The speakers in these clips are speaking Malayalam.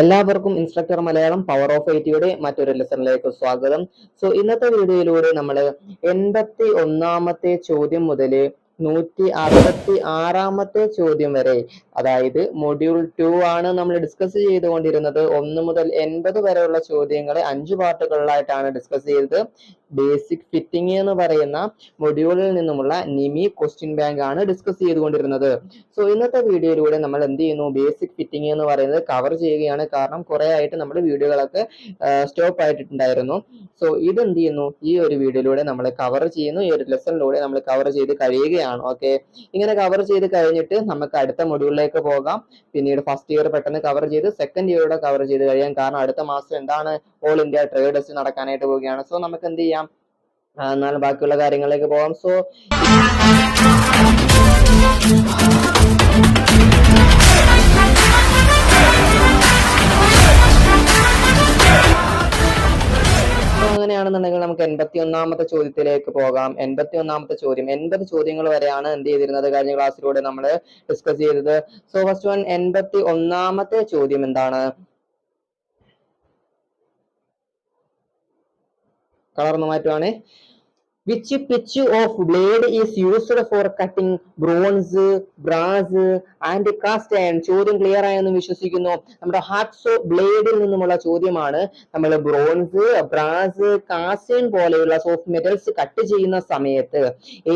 എല്ലാവർക്കും ഇൻസ്ട്രക്ടർ മലയാളം പവർ ഓഫ് ഐറ്റിയുടെ മറ്റൊരു ലെസണിലേക്ക് സ്വാഗതം. സോ ഇന്നത്തെ വീഡിയോയിലൂടെ നമ്മൾ എൺപത്തി ഒന്നാമത്തെ ചോദ്യം മുതൽ നൂറ്റി അറുപത്തി ആറാമത്തെ ചോദ്യം വരെ. അതായത് മൊഡ്യൂൾ ടു ആണ് നമ്മൾ ഡിസ്കസ് ചെയ്തുകൊണ്ടിരുന്നത്. ഒന്ന് മുതൽ എൺപത് വരെയുള്ള ചോദ്യങ്ങളെ അഞ്ച് പാർട്ടുകളിലായിട്ടാണ് ഡിസ്കസ് ചെയ്തത്. ബേസിക് ഫിറ്റിംഗ് എന്ന് പറയുന്ന മൊഡ്യൂളിൽ നിന്നുമുള്ള നിമി ക്വസ്റ്റ്യൻ ബാങ്ക് ആണ് ഡിസ്കസ് ചെയ്തുകൊണ്ടിരുന്നത്. സോ ഇന്നത്തെ വീഡിയോയിലൂടെ നമ്മൾ എന്ത് ചെയ്യുന്നു? ബേസിക് ഫിറ്റിംഗ് എന്ന് പറയുന്നത് കവർ ചെയ്യുകയാണ്. കാരണം കുറെ ആയിട്ട് നമ്മുടെ വീഡിയോകളൊക്കെ സ്റ്റോപ്പ് ആയിട്ടുണ്ടായിരുന്നു സോ ഇത് എന്ത് ചെയ്യുന്നു? ഈ ഒരു വീഡിയോയിലൂടെ നമ്മൾ കവർ ചെയ്യുന്നു. ഈ ഒരു ലെസണിലൂടെ നമ്മൾ കവർ ചെയ്ത് കഴിയുകയാണ്. ഓക്കെ ഇങ്ങനെ കവർ ചെയ്ത് കഴിഞ്ഞിട്ട് നമുക്ക് അടുത്ത മൊഡ്യൂളിലേക്ക് പോകാം. പിന്നീട് ഫസ്റ്റ് ഇയർ പെട്ടെന്ന് കവർ ചെയ്ത് സെക്കൻഡ് ഇയറോടെ കവർ ചെയ്ത് കഴിയാം കാരണം അടുത്ത മാസം എന്താണ് ഓൾ ഇന്ത്യ ട്രേഡ് ടെസ്റ്റ് നടക്കാനായിട്ട് പോവുകയാണ്. സോ നമുക്ക് എന്ത് ചെയ്യാം? എന്നാൽ ബാക്കിയുള്ള കാര്യങ്ങളിലേക്ക് പോകാം. സോ നമുക്ക് എൺപത്തി ഒന്നാമത്തെ ചോദ്യത്തിലേക്ക് പോകാം. എൺപത്തി ഒന്നാമത്തെ ചോദ്യം. എൺപത് ചോദ്യങ്ങൾ വരെയാണ് എന്ത് ചെയ്തിരുന്നത്? കഴിഞ്ഞ ക്ലാസ്സിലൂടെ നമ്മൾ ഡിസ്കസ് ചെയ്തത്. സോ ഫസ്റ്റ് വൺ എൺപത്തി ഒന്നാമത്തെ ചോദ്യം എന്താണ്? കളർന്ന് മാറ്റുവാണ്. Which pitch of blade is used for cutting bronze brass and cast iron ചോദ്യം ക്ലിയർ ആയെന്ന് വിശ്വസിക്കുന്നു. നമ്മുടെ ഹാക്സോ ബ്ലേഡിൽ നിന്നുമുള്ള ചോദ്യമാണ് നമ്മൾ ബ്രോൺസ് ബ്രാസ് കാസ്റ്റേൺ പോലെയുള്ള സോഫ്റ്റ് മെറ്റൽസ് കട്ട് ചെയ്യുന്ന സമയത്ത്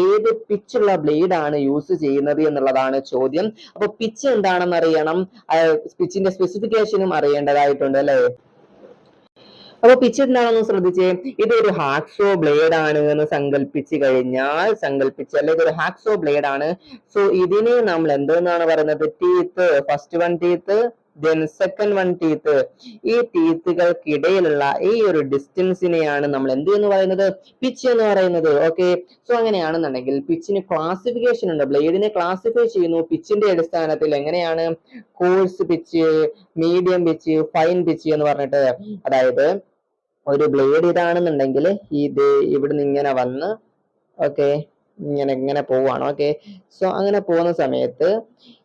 ഏത് പിച്ചുള്ള ബ്ലേഡ് ആണ് യൂസ് ചെയ്യുന്നത് എന്നുള്ളതാണ് ചോദ്യം. അപ്പൊ പിച്ച് എന്താണെന്ന് അറിയണം? പിച്ചിന്റെ സ്പെസിഫിക്കേഷനും അറിയേണ്ടതായിട്ടുണ്ട് അല്ലേ? അപ്പൊ പിച്ച് എന്താണെന്ന് ശ്രദ്ധിച്ചേ? ഇതൊരു ഹാക്സോ ബ്ലേഡ് ആണ് എന്ന് സങ്കല്പിച്ച് കഴിഞ്ഞാൽ സങ്കല്പിച്ച് അല്ലെങ്കിൽ ഒരു ഹാക്സോ ബ്ലേഡ് ആണ്. സോ ഇതിനെ നമ്മൾ എന്തെന്നാണ് പറയുന്നത്? Teeth first one teeth then second one teeth ഈ ടീത്തുകൾക്കിടയിലുള്ള ഈ ഒരു ഡിസ്റ്റൻസിനെയാണ് നമ്മൾ എന്ത് എന്ന് പറയുന്നത്? പിച്ച് എന്ന് പറയുന്നത്. ഓക്കെ സോ അങ്ങനെയാണെന്നുണ്ടെങ്കിൽ പിച്ചിന് ക്ലാസിഫിക്കേഷൻ ഉണ്ട്. ബ്ലേഡിനെ ക്ലാസിഫൈ ചെയ്യുന്നു. പിച്ചിന്റെ അടിസ്ഥാനത്തിൽ എങ്ങനെയാണ്? Coarse pitch medium pitch fine pitch എന്ന് പറഞ്ഞിട്ട്. അതായത് ഒരു ബ്ലേഡ് ഇതാണെന്നുണ്ടെങ്കിൽ ഇത് ഇവിടുന്ന് ഇങ്ങനെ വന്ന് ഓക്കെ ഇങ്ങനെ ഇങ്ങനെ പോവാണ് ഓക്കെ സോ അങ്ങനെ പോകുന്ന സമയത്ത്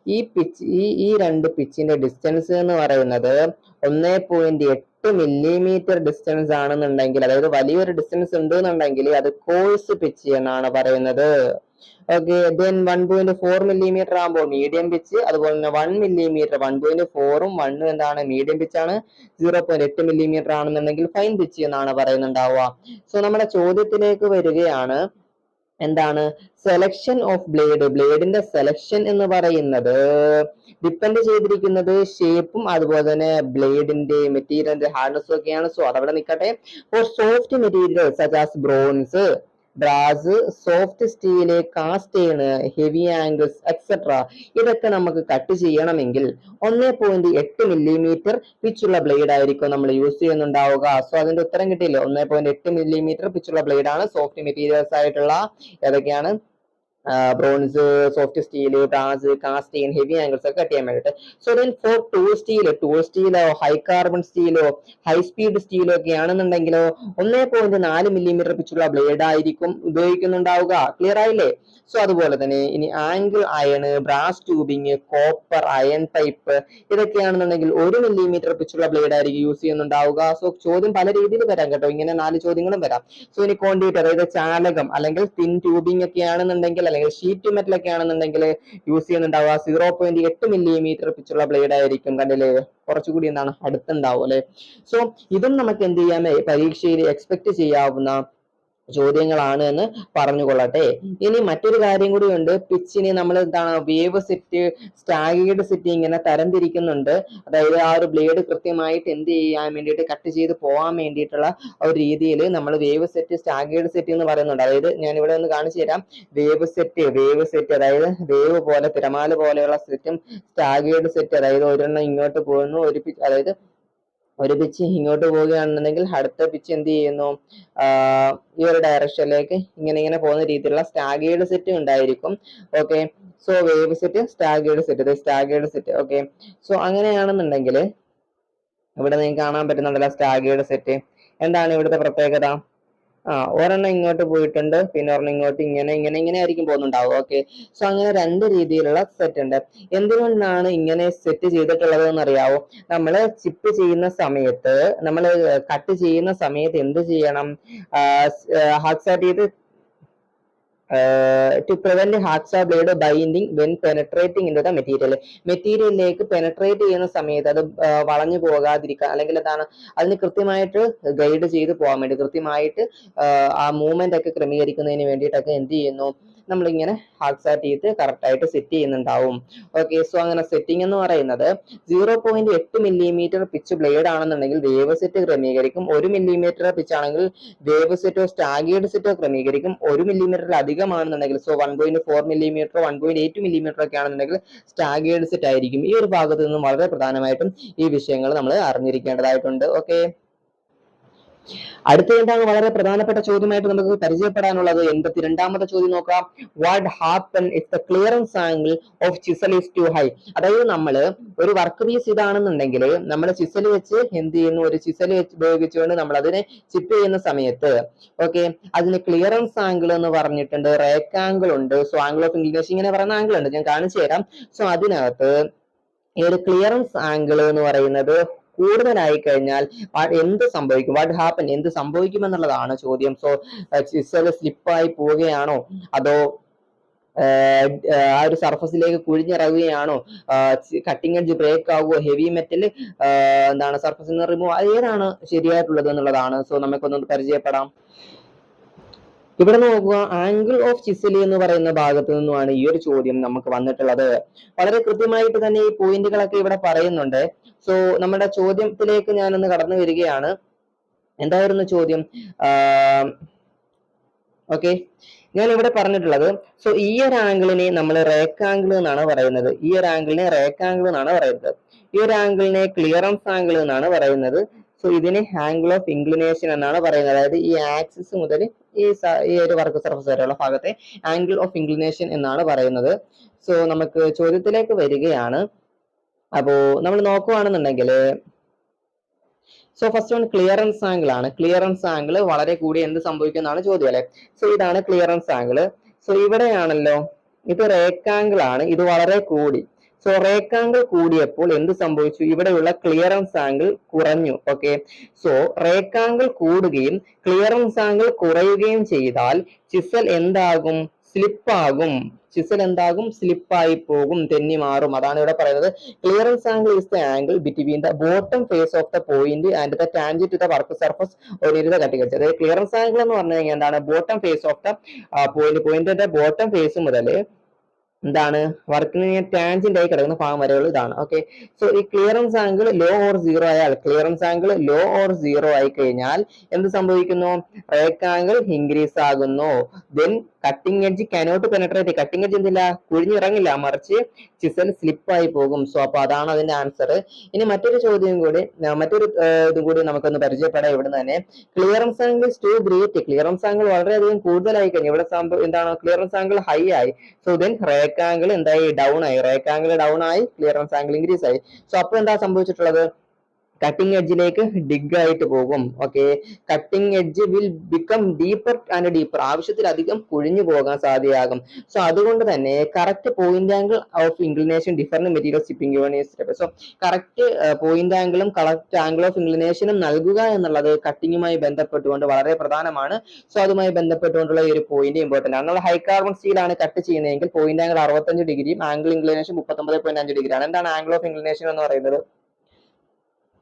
ഈ പിച്ച് ഈ ഈ രണ്ട് പിച്ചിന്റെ ഡിസ്റ്റൻസ് എന്ന് പറയുന്നത് ഒന്നേ പോയിന്റ് എട്ട് മില്ലിമീറ്റർ ഡിസ്റ്റൻസ് ആണെന്നുണ്ടെങ്കിൽ അതായത് വലിയൊരു ഡിസ്റ്റൻസ് ഉണ്ട് എന്നുണ്ടെങ്കിൽ അത് കോഴ്സ് പിച്ച് എന്നാണ് പറയുന്നത്. Okay then one point four millimetre ആകുമ്പോൾ മീഡിയം പിച്ച് അതുപോലെ തന്നെ വൺ മില്ലിമീറ്റർ വൺ പോയിന്റ് ഫോറും വണ്ണും എന്താണ്? മീഡിയം പിച്ച് ആണ്. സീറോ പോയിന്റ് എട്ട് മില്ലിമീറ്റർ ആണെന്നുണ്ടെങ്കിൽ ഫൈൻ പിച്ച് എന്നാണ് പറയുന്നുണ്ടാവുക. സോ നമ്മുടെ ചോദ്യത്തിലേക്ക് വരികയാണ്. എന്താണ്? സെലക്ഷൻ ഓഫ് ബ്ലേഡ് ബ്ലേഡിന്റെ സെലക്ഷൻ എന്ന് പറയുന്നത് ഡിപ്പെൻഡ് ചെയ്തിരിക്കുന്നത് ഷേപ്പും അതുപോലെ തന്നെ ബ്ലേഡിന്റെ മെറ്റീരിയലിന്റെ ഹാർഡ്നെസ്സും ഒക്കെയാണ്. സോ അതവിടെ നിൽക്കട്ടെ. For soft material such as bronze brass soft steel cast iron heavy angles etcetera ഇതൊക്കെ നമുക്ക് കട്ട് ചെയ്യണമെങ്കിൽ ഒന്നേ പോയിന്റ് എട്ട് മില്ലിമീറ്റർ പിച്ചുള്ള ബ്ലേഡ് ആയിരിക്കും നമ്മൾ യൂസ് ചെയ്യുന്നുണ്ടാവുക. സോ അതിന്റെ ഉത്തരം കിട്ടിയില്ലേ? ഒന്നേ പോയിന്റ് എട്ട് മില്ലിമീറ്റർ പിച്ചുള്ള ബ്ലേഡ് ആണ് സോഫ്റ്റ് മെറ്റീരിയൽസ് ആയിട്ടുള്ള ഏതൊക്കെയാണ്? Bronze soft steel brass cast iron heavy angles ഒക്കെ കട്ട് ചെയ്യാൻ വേണ്ടിയിട്ട്. So then for tool steel tool സ്റ്റീലോ high carbon സ്റ്റീലോ ഹൈ സ്പീഡ് സ്റ്റീലോ ഒക്കെ ആണെന്നുണ്ടെങ്കിലോ ഒന്നേ പോയിന്റ് നാല് മില്ലിമീറ്റർ പിച്ചുള്ള ബ്ലേഡ് ആയിരിക്കും ഉപയോഗിക്കുന്നുണ്ടാവുക. ക്ലിയർ ആയില്ലേ? സോ അതുപോലെ തന്നെ ഇനി angle iron brass tubing copper iron ഇതൊക്കെ ആണെന്നുണ്ടെങ്കിൽ ഒരു മില്ലിമീറ്റർ പിച്ചുള്ള ബ്ലേഡ് ആയിരിക്കും യൂസ് ചെയ്യുന്നുണ്ടാവുക. സോ ചോദ്യം പല രീതിയിൽ വരാം കേട്ടോ. ഇങ്ങനെ നാല് ചോദ്യങ്ങളും വരാം. സോ ഇനി കോണ്ടിറ്റ് അതായത് ചാലകം അല്ലെങ്കിൽ തിൻ ട്യൂബിംഗ് ഒക്കെ ആണെന്നുണ്ടെങ്കിൽ അല്ലെങ്കിൽ ഷീറ്റ് മെറ്റൽ ഒക്കെ ആണെന്നുണ്ടെങ്കിൽ യൂസ് ചെയ്യുന്നുണ്ടാവുക. സീറോ പോയിന്റ് എട്ട് മില്ലിമീറ്റർ പിച്ചുള്ള ബ്ലേഡ് ആയിരിക്കും കണ്ടില്ലേ കുറച്ചുകൂടി എന്താണ് അടുത്തുണ്ടാവും അല്ലെ? സോ ഇതും നമുക്ക് എന്ത് ചെയ്യാം? പരീക്ഷയിൽ എക്സ്പെക്ട് ചെയ്യാവുന്ന ചോദ്യങ്ങളാണ് എന്ന് പറഞ്ഞുകൊള്ളട്ടെ. ഇനി മറ്റൊരു കാര്യം കൂടി ഉണ്ട് പിച്ചിനെ നമ്മൾ എന്താണ് വേവ് സെറ്റ് സ്റ്റാഗേർഡ് സെറ്റ് ഇങ്ങനെ തരംതിരിക്കുന്നുണ്ട്. അതായത് ആ ഒരു ബ്ലേഡ് കൃത്യമായിട്ട് എന്ത് ചെയ്യാൻ വേണ്ടിയിട്ട് കട്ട് ചെയ്ത് പോകാൻ വേണ്ടിയിട്ടുള്ള ഒരു രീതിയിൽ നമ്മൾ വേവ് സെറ്റ് സ്റ്റാഗേർഡ് സെറ്റ് എന്ന് പറയുന്നുണ്ട്. അതായത് ഞാൻ ഇവിടെ ഒന്ന് കാണിച്ചു തരാം. വേവ് സെറ്റ് വേവ് സെറ്റ് അതായത് വേവ് പോലെ തിരമാല പോലെയുള്ള സെറ്റും സ്റ്റാഗേർഡ് സെറ്റ് അതായത് ഒരെണ്ണം ഇങ്ങോട്ട് പോകുന്നു ഒരു അതായത് ഒരു പിച്ച് ഇങ്ങോട്ട് പോവുകയാണെന്നുണ്ടെങ്കിൽ അടുത്ത പിച്ച് എന്ത് ചെയ്യുന്നു? ഈ ഒരു ഡയറക്ഷനിലേക്ക് ഇങ്ങനെ ഇങ്ങനെ പോകുന്ന രീതിയിലുള്ള സ്റ്റാഗേർഡ് സെറ്റ് ഉണ്ടായിരിക്കും. Okay so wave set staggered set staggered set okay so അങ്ങനെയാണെന്നുണ്ടെങ്കിൽ ഇവിടെ നിങ്ങൾക്ക് കാണാൻ പറ്റുന്നുണ്ടല്ലോ സ്റ്റാഗേർഡ് സെറ്റ് എന്താണ് ഇവിടുത്തെ പ്രത്യേകത? ആ ഒരെണ്ണം ഇങ്ങോട്ട് പോയിട്ടുണ്ട് പിന്നെ ഒരെണ്ണം ഇങ്ങോട്ട് ഇങ്ങനെ ഇങ്ങനെ ഇങ്ങനെ ആയിരിക്കും പോകുന്നുണ്ടാവും ഓക്കെ സോ അങ്ങനെ രണ്ട് രീതിയിലുള്ള സെറ്റ് ഉണ്ട്. എന്തുകൊണ്ടാണ് ഇങ്ങനെ സെറ്റ് ചെയ്തിട്ടുള്ളത് എന്ന് അറിയാവോ നമ്മൾ ചിപ്പ് ചെയ്യുന്ന സമയത്ത് നമ്മൾ കട്ട് ചെയ്യുന്ന സമയത്ത് എന്ത് ചെയ്യണം? ഹാക്സാറ്റ് ചെയ്ത് to prevent hacksaw blade binding when penetrating in the material മെറ്റീരിയലിലേക്ക് penetrate ചെയ്യുന്ന സമയത്ത് അത് വളഞ്ഞു പോകാതിരിക്കാൻ അല്ലെങ്കിൽ എന്താണ് അതിന് കൃത്യമായിട്ട് ഗൈഡ് ചെയ്ത് പോകാൻ വേണ്ടി കൃത്യമായിട്ട് ആ മൂവ്മെന്റ് ഒക്കെ ക്രമീകരിക്കുന്നതിന് വേണ്ടിയിട്ടൊക്കെ എന്ത് ചെയ്യുന്നു നമ്മളിങ്ങനെ ഹാക്സാറ്റ് ചെയ്ത് കറക്റ്റായിട്ട് സെറ്റ് ചെയ്യുന്നുണ്ടാവും. ഓക്കെ സോ അങ്ങനെ സെറ്റിംഗ് എന്ന് പറയുന്നത് സീറോ പോയിന്റ് എട്ട് മില്ലിമീറ്റർ പിച്ച് ബ്ലേഡ് ആണെന്നുണ്ടെങ്കിൽ വേവ് സെറ്റ് ക്രമീകരിക്കും. ഒരു മില്ലിമീറ്റർ പിച്ച് ആണെങ്കിൽ വേവ് സെറ്റോ സ്റ്റാഗേർഡ് സെറ്റോ ക്രമീകരിക്കും. ഒരു മില്ലിമീറ്ററിൽ അധികമാണെന്നുണ്ടെങ്കിൽ so one point four millimetre one point eight millimetre ഒക്കെ ആണെന്നുണ്ടെങ്കിൽ സ്റ്റാഗേർഡ് സെറ്റ് ആയിരിക്കും. ഈ ഒരു ഭാഗത്ത് നിന്നും വളരെ പ്രധാനമായിട്ടും ഈ വിഷയങ്ങൾ നമ്മൾ അറിഞ്ഞിരിക്കേണ്ടതായിട്ടുണ്ട്. ഓക്കെ അടുത്ത എന്താണ് വളരെ പ്രധാനപ്പെട്ട ചോദ്യമായിട്ട് നമുക്ക് പരിചയപ്പെടാനുള്ളത് എൺപത്തി രണ്ടാമത്തെ ചോദ്യം നോക്കാം. What happen if the clearance angle of chisel is too high അതായത് നമ്മൾ ഒരു വർക്ക് പീസ് ഇതാണെന്നുണ്ടെങ്കിൽ നമ്മൾ ചിസൽ വെച്ച് എന്ത് ചെയ്യുന്നു? ഒരു ചിസൽ വെച്ച് ഉപയോഗിച്ചുകൊണ്ട് നമ്മൾ അതിനെ ചിപ്പ് ചെയ്യുന്ന സമയത്ത് ഓക്കെ അതിന് ക്ലിയറൻസ് ആംഗിൾ എന്ന് പറഞ്ഞിട്ടുണ്ട്. റേക്ക് ആംഗിൾ ഉണ്ട്. സോ ആംഗിൾ ഓഫ് ഇംഗ്ലീഷ് ഇങ്ങനെ പറയുന്ന ആംഗിൾ ഉണ്ട്. ഞാൻ കാണിച്ചു തരാം. സോ അതിനകത്ത് ഈ ഒരു ക്ലിയറൻസ് ആംഗിൾ എന്ന് പറയുന്നത് കൂടുതലായി കഴിഞ്ഞാൽ എന്ത് സംഭവിക്കും? വാട്ട് ഹാപ്പൻ എന്ത് സംഭവിക്കും എന്നുള്ളതാണ് ചോദ്യം സോ ചിസൽ സ്ലിപ്പായി പോവുകയാണോ? അതോ ആ ഒരു സർഫസിലേക്ക് കുഴിഞ്ഞിറങ്ങുകയാണോ? കട്ടിംഗ് എഡ്ജ് ബ്രേക്ക് ആവുമോ ഹെവി മെറ്റൽ എന്താണ് സർഫസിൽ നിന്ന് റിമൂവ് ഏതാണ് ശരിയായിട്ടുള്ളത് എന്നുള്ളതാണ്. സോ നമുക്കൊന്ന് പരിചയപ്പെടാം. ഇവിടെ നോക്കുക ആംഗിൾ ഓഫ് ചിസലി എന്ന് പറയുന്ന ഭാഗത്ത് നിന്നുമാണ് ഈ ഒരു ചോദ്യം നമുക്ക് വന്നിട്ടുള്ളത്. വളരെ കൃത്യമായിട്ട് തന്നെ ഈ പോയിന്റുകളൊക്കെ ഇവിടെ പറയുന്നുണ്ട്. സോ നമ്മുടെ ചോദ്യത്തിലേക്ക് ഞാനൊന്ന് കടന്നു വരികയാണ്. എന്തായിരുന്നു ചോദ്യം? ഓക്കെ ഞാൻ ഇവിടെ പറഞ്ഞിട്ടുള്ളത് സോ ഈ ഒരു ആംഗിളിനെ നമ്മൾ റേക്ക് ആംഗിൾ എന്നാണ് പറയുന്നത്. ഈ ഒരു ആംഗിളിനെ റേക്ക് ആംഗിൾ എന്നാണ് പറയുന്നത്. ഈ ഒരു ആംഗിളിനെ ക്ലിയറൻസ് ആംഗിൾ എന്നാണ് പറയുന്നത്. സോ ഇതിന് ആംഗിൾ ഓഫ് ഇൻക്ലിനേഷൻ എന്നാണ് പറയുന്നത്. അതായത് ഈ ആക്സിസ് മുതൽ ഈ ഈ ഒരു വർക്ക് സർഫസ് വരെയുള്ള ഭാഗത്തെ ആംഗിൾ ഓഫ് ഇൻക്ലിനേഷൻ എന്നാണ് പറയുന്നത്. സോ നമുക്ക് ചോദ്യത്തിലേക്ക് വരികയാണ്. അപ്പോൾ നമ്മൾ നോക്കുവാണെന്നുണ്ടെങ്കിൽ so first one clearance angle ആണ്. ക്ലിയറൻസ് ആംഗിൾ വളരെ കൂടി എന്ത് സംഭവിക്കുന്നതാണ് ചോദ്യം അല്ലെ? സോ ഇതാണ് ക്ലിയറൻസ് ആംഗിൾ സോ ഇവിടെയാണല്ലോ ഇത് റേക്കാംഗിൾ ആണ്. ഇത് വളരെ കൂടി. സോ റേക്കാംഗിൾ കൂടിയപ്പോൾ എന്ത് സംഭവിച്ചു? ഇവിടെയുള്ള ക്ലിയറൻസ് ആംഗിൾ കുറഞ്ഞു ഓക്കെ സോ റേക്കാംഗിൾ കൂടുകയും ക്ലിയറൻസ് ആംഗിൾ കുറയുകയും ചെയ്താൽ ചിസൽ എന്താകും? സ്ലിപ്പാകും ചിസൽ എന്താകും? സ്ലിപ്പായി പോകും. തെന്നി മാറും. അതാണ് ഇവിടെ പറയുന്നത്. Clearance angle is the angle between the bottom face of the point and the tangent to the work surface ഒരു കട്ടിക്കടിച്ച് അതായത് ക്ലിയറൻസ് ആംഗിൾ എന്ന് പറഞ്ഞു കഴിഞ്ഞാൽ എന്താണ്? Bottom face of the point പോയിന്റിന്റെ ബോട്ടം ഫേസ് മുതൽ എന്താണ്? വർക്കിന് ടാൻജന്റ് ആയി കിടക്കുന്ന ഫാം വരകൾ ഇതാണ്. ഓക്കെ സോ ഈ clearance angle low or zero ആയാൽ clearance angle low or zero ആയി കഴിഞ്ഞാൽ എന്ത് സംഭവിക്കുന്നു? റേക്ക് ആംഗിൾ ഇൻക്രീസ് ആകുന്നു. Then cutting edge cannot penetrate cutting edge എന്തില്ല? കുഴിഞ്ഞിറങ്ങില്ല. മറിച്ച് ചിസൽ സ്ലിപ്പായി പോകും. സോ അപ്പൊ അതാണ് അതിന്റെ ആൻസർ ഇനി മറ്റൊരു ചോദ്യം കൂടി മറ്റൊരു ഇതും കൂടി നമുക്കൊന്ന് പരിചയപ്പെടാം ഇവിടുന്ന് തന്നെ. Clearance angle too great clearance angle വളരെയധികം കൂടുതലായി കഴിഞ്ഞു. ഇവിടെ സംഭവം എന്താണ്? ക്ലിയറൻസ് ആംഗിൾ ഹൈ ആയി. സോ ദെൻ റേക്ക് ആംഗിൾ എന്തായി? ഡൗൺ ആയി. റേക്ക് ആംഗിൾ ഡൗൺ ആയി. ക്ലിയറൻസ് ആംഗിൾ ഇൻക്രീസ് ആയി. സോ അപ്പൊ എന്താ സംഭവിച്ചിട്ടുള്ളത്? കട്ടിംഗ് എഡ്ജിലേക്ക് ഡിഗ് ആയിട്ട് പോകും. Okay cutting edge will become deeper and deeper ആവശ്യത്തിലധികം കുഴിഞ്ഞു പോകാൻ സാധ്യമാകും സോ അതുകൊണ്ട് തന്നെ correct point angle of inclination different material shipping university so correct point ആംഗിളും കറക്റ്റ് ആംഗിൾ ഓഫ് ഇൻക്ലിനേഷനും നൽകുക എന്നുള്ളത് കട്ടിങ്ങുമായി ബന്ധപ്പെട്ടുകൊണ്ട് വളരെ പ്രധാനമാണ്. സോ അതുമായി ബന്ധപ്പെട്ടുകൊണ്ടുള്ള ഈ ഒരു പോയിന്റ് ഇമ്പോർട്ടന്റ് ആണ്. നമ്മൾ ഹൈ കാർബൺ സ്റ്റീലാണ് കട്ട് ചെയ്യുന്നതെങ്കിൽ പോയിന്റ് ആംഗിൾ അറുപത്തഞ്ച് ഡിഗ്രിയും ആംഗിൾ ഇൻക്ലിനേഷൻ മുപ്പത്തൊമ്പത് പോയിന്റ് അഞ്ച് ഡിഗ്രിയാണ് എന്താണ് ആംഗിൾ ഓഫ് ഇൻക്ലിനേഷൻ എന്ന് പറയുന്നത്?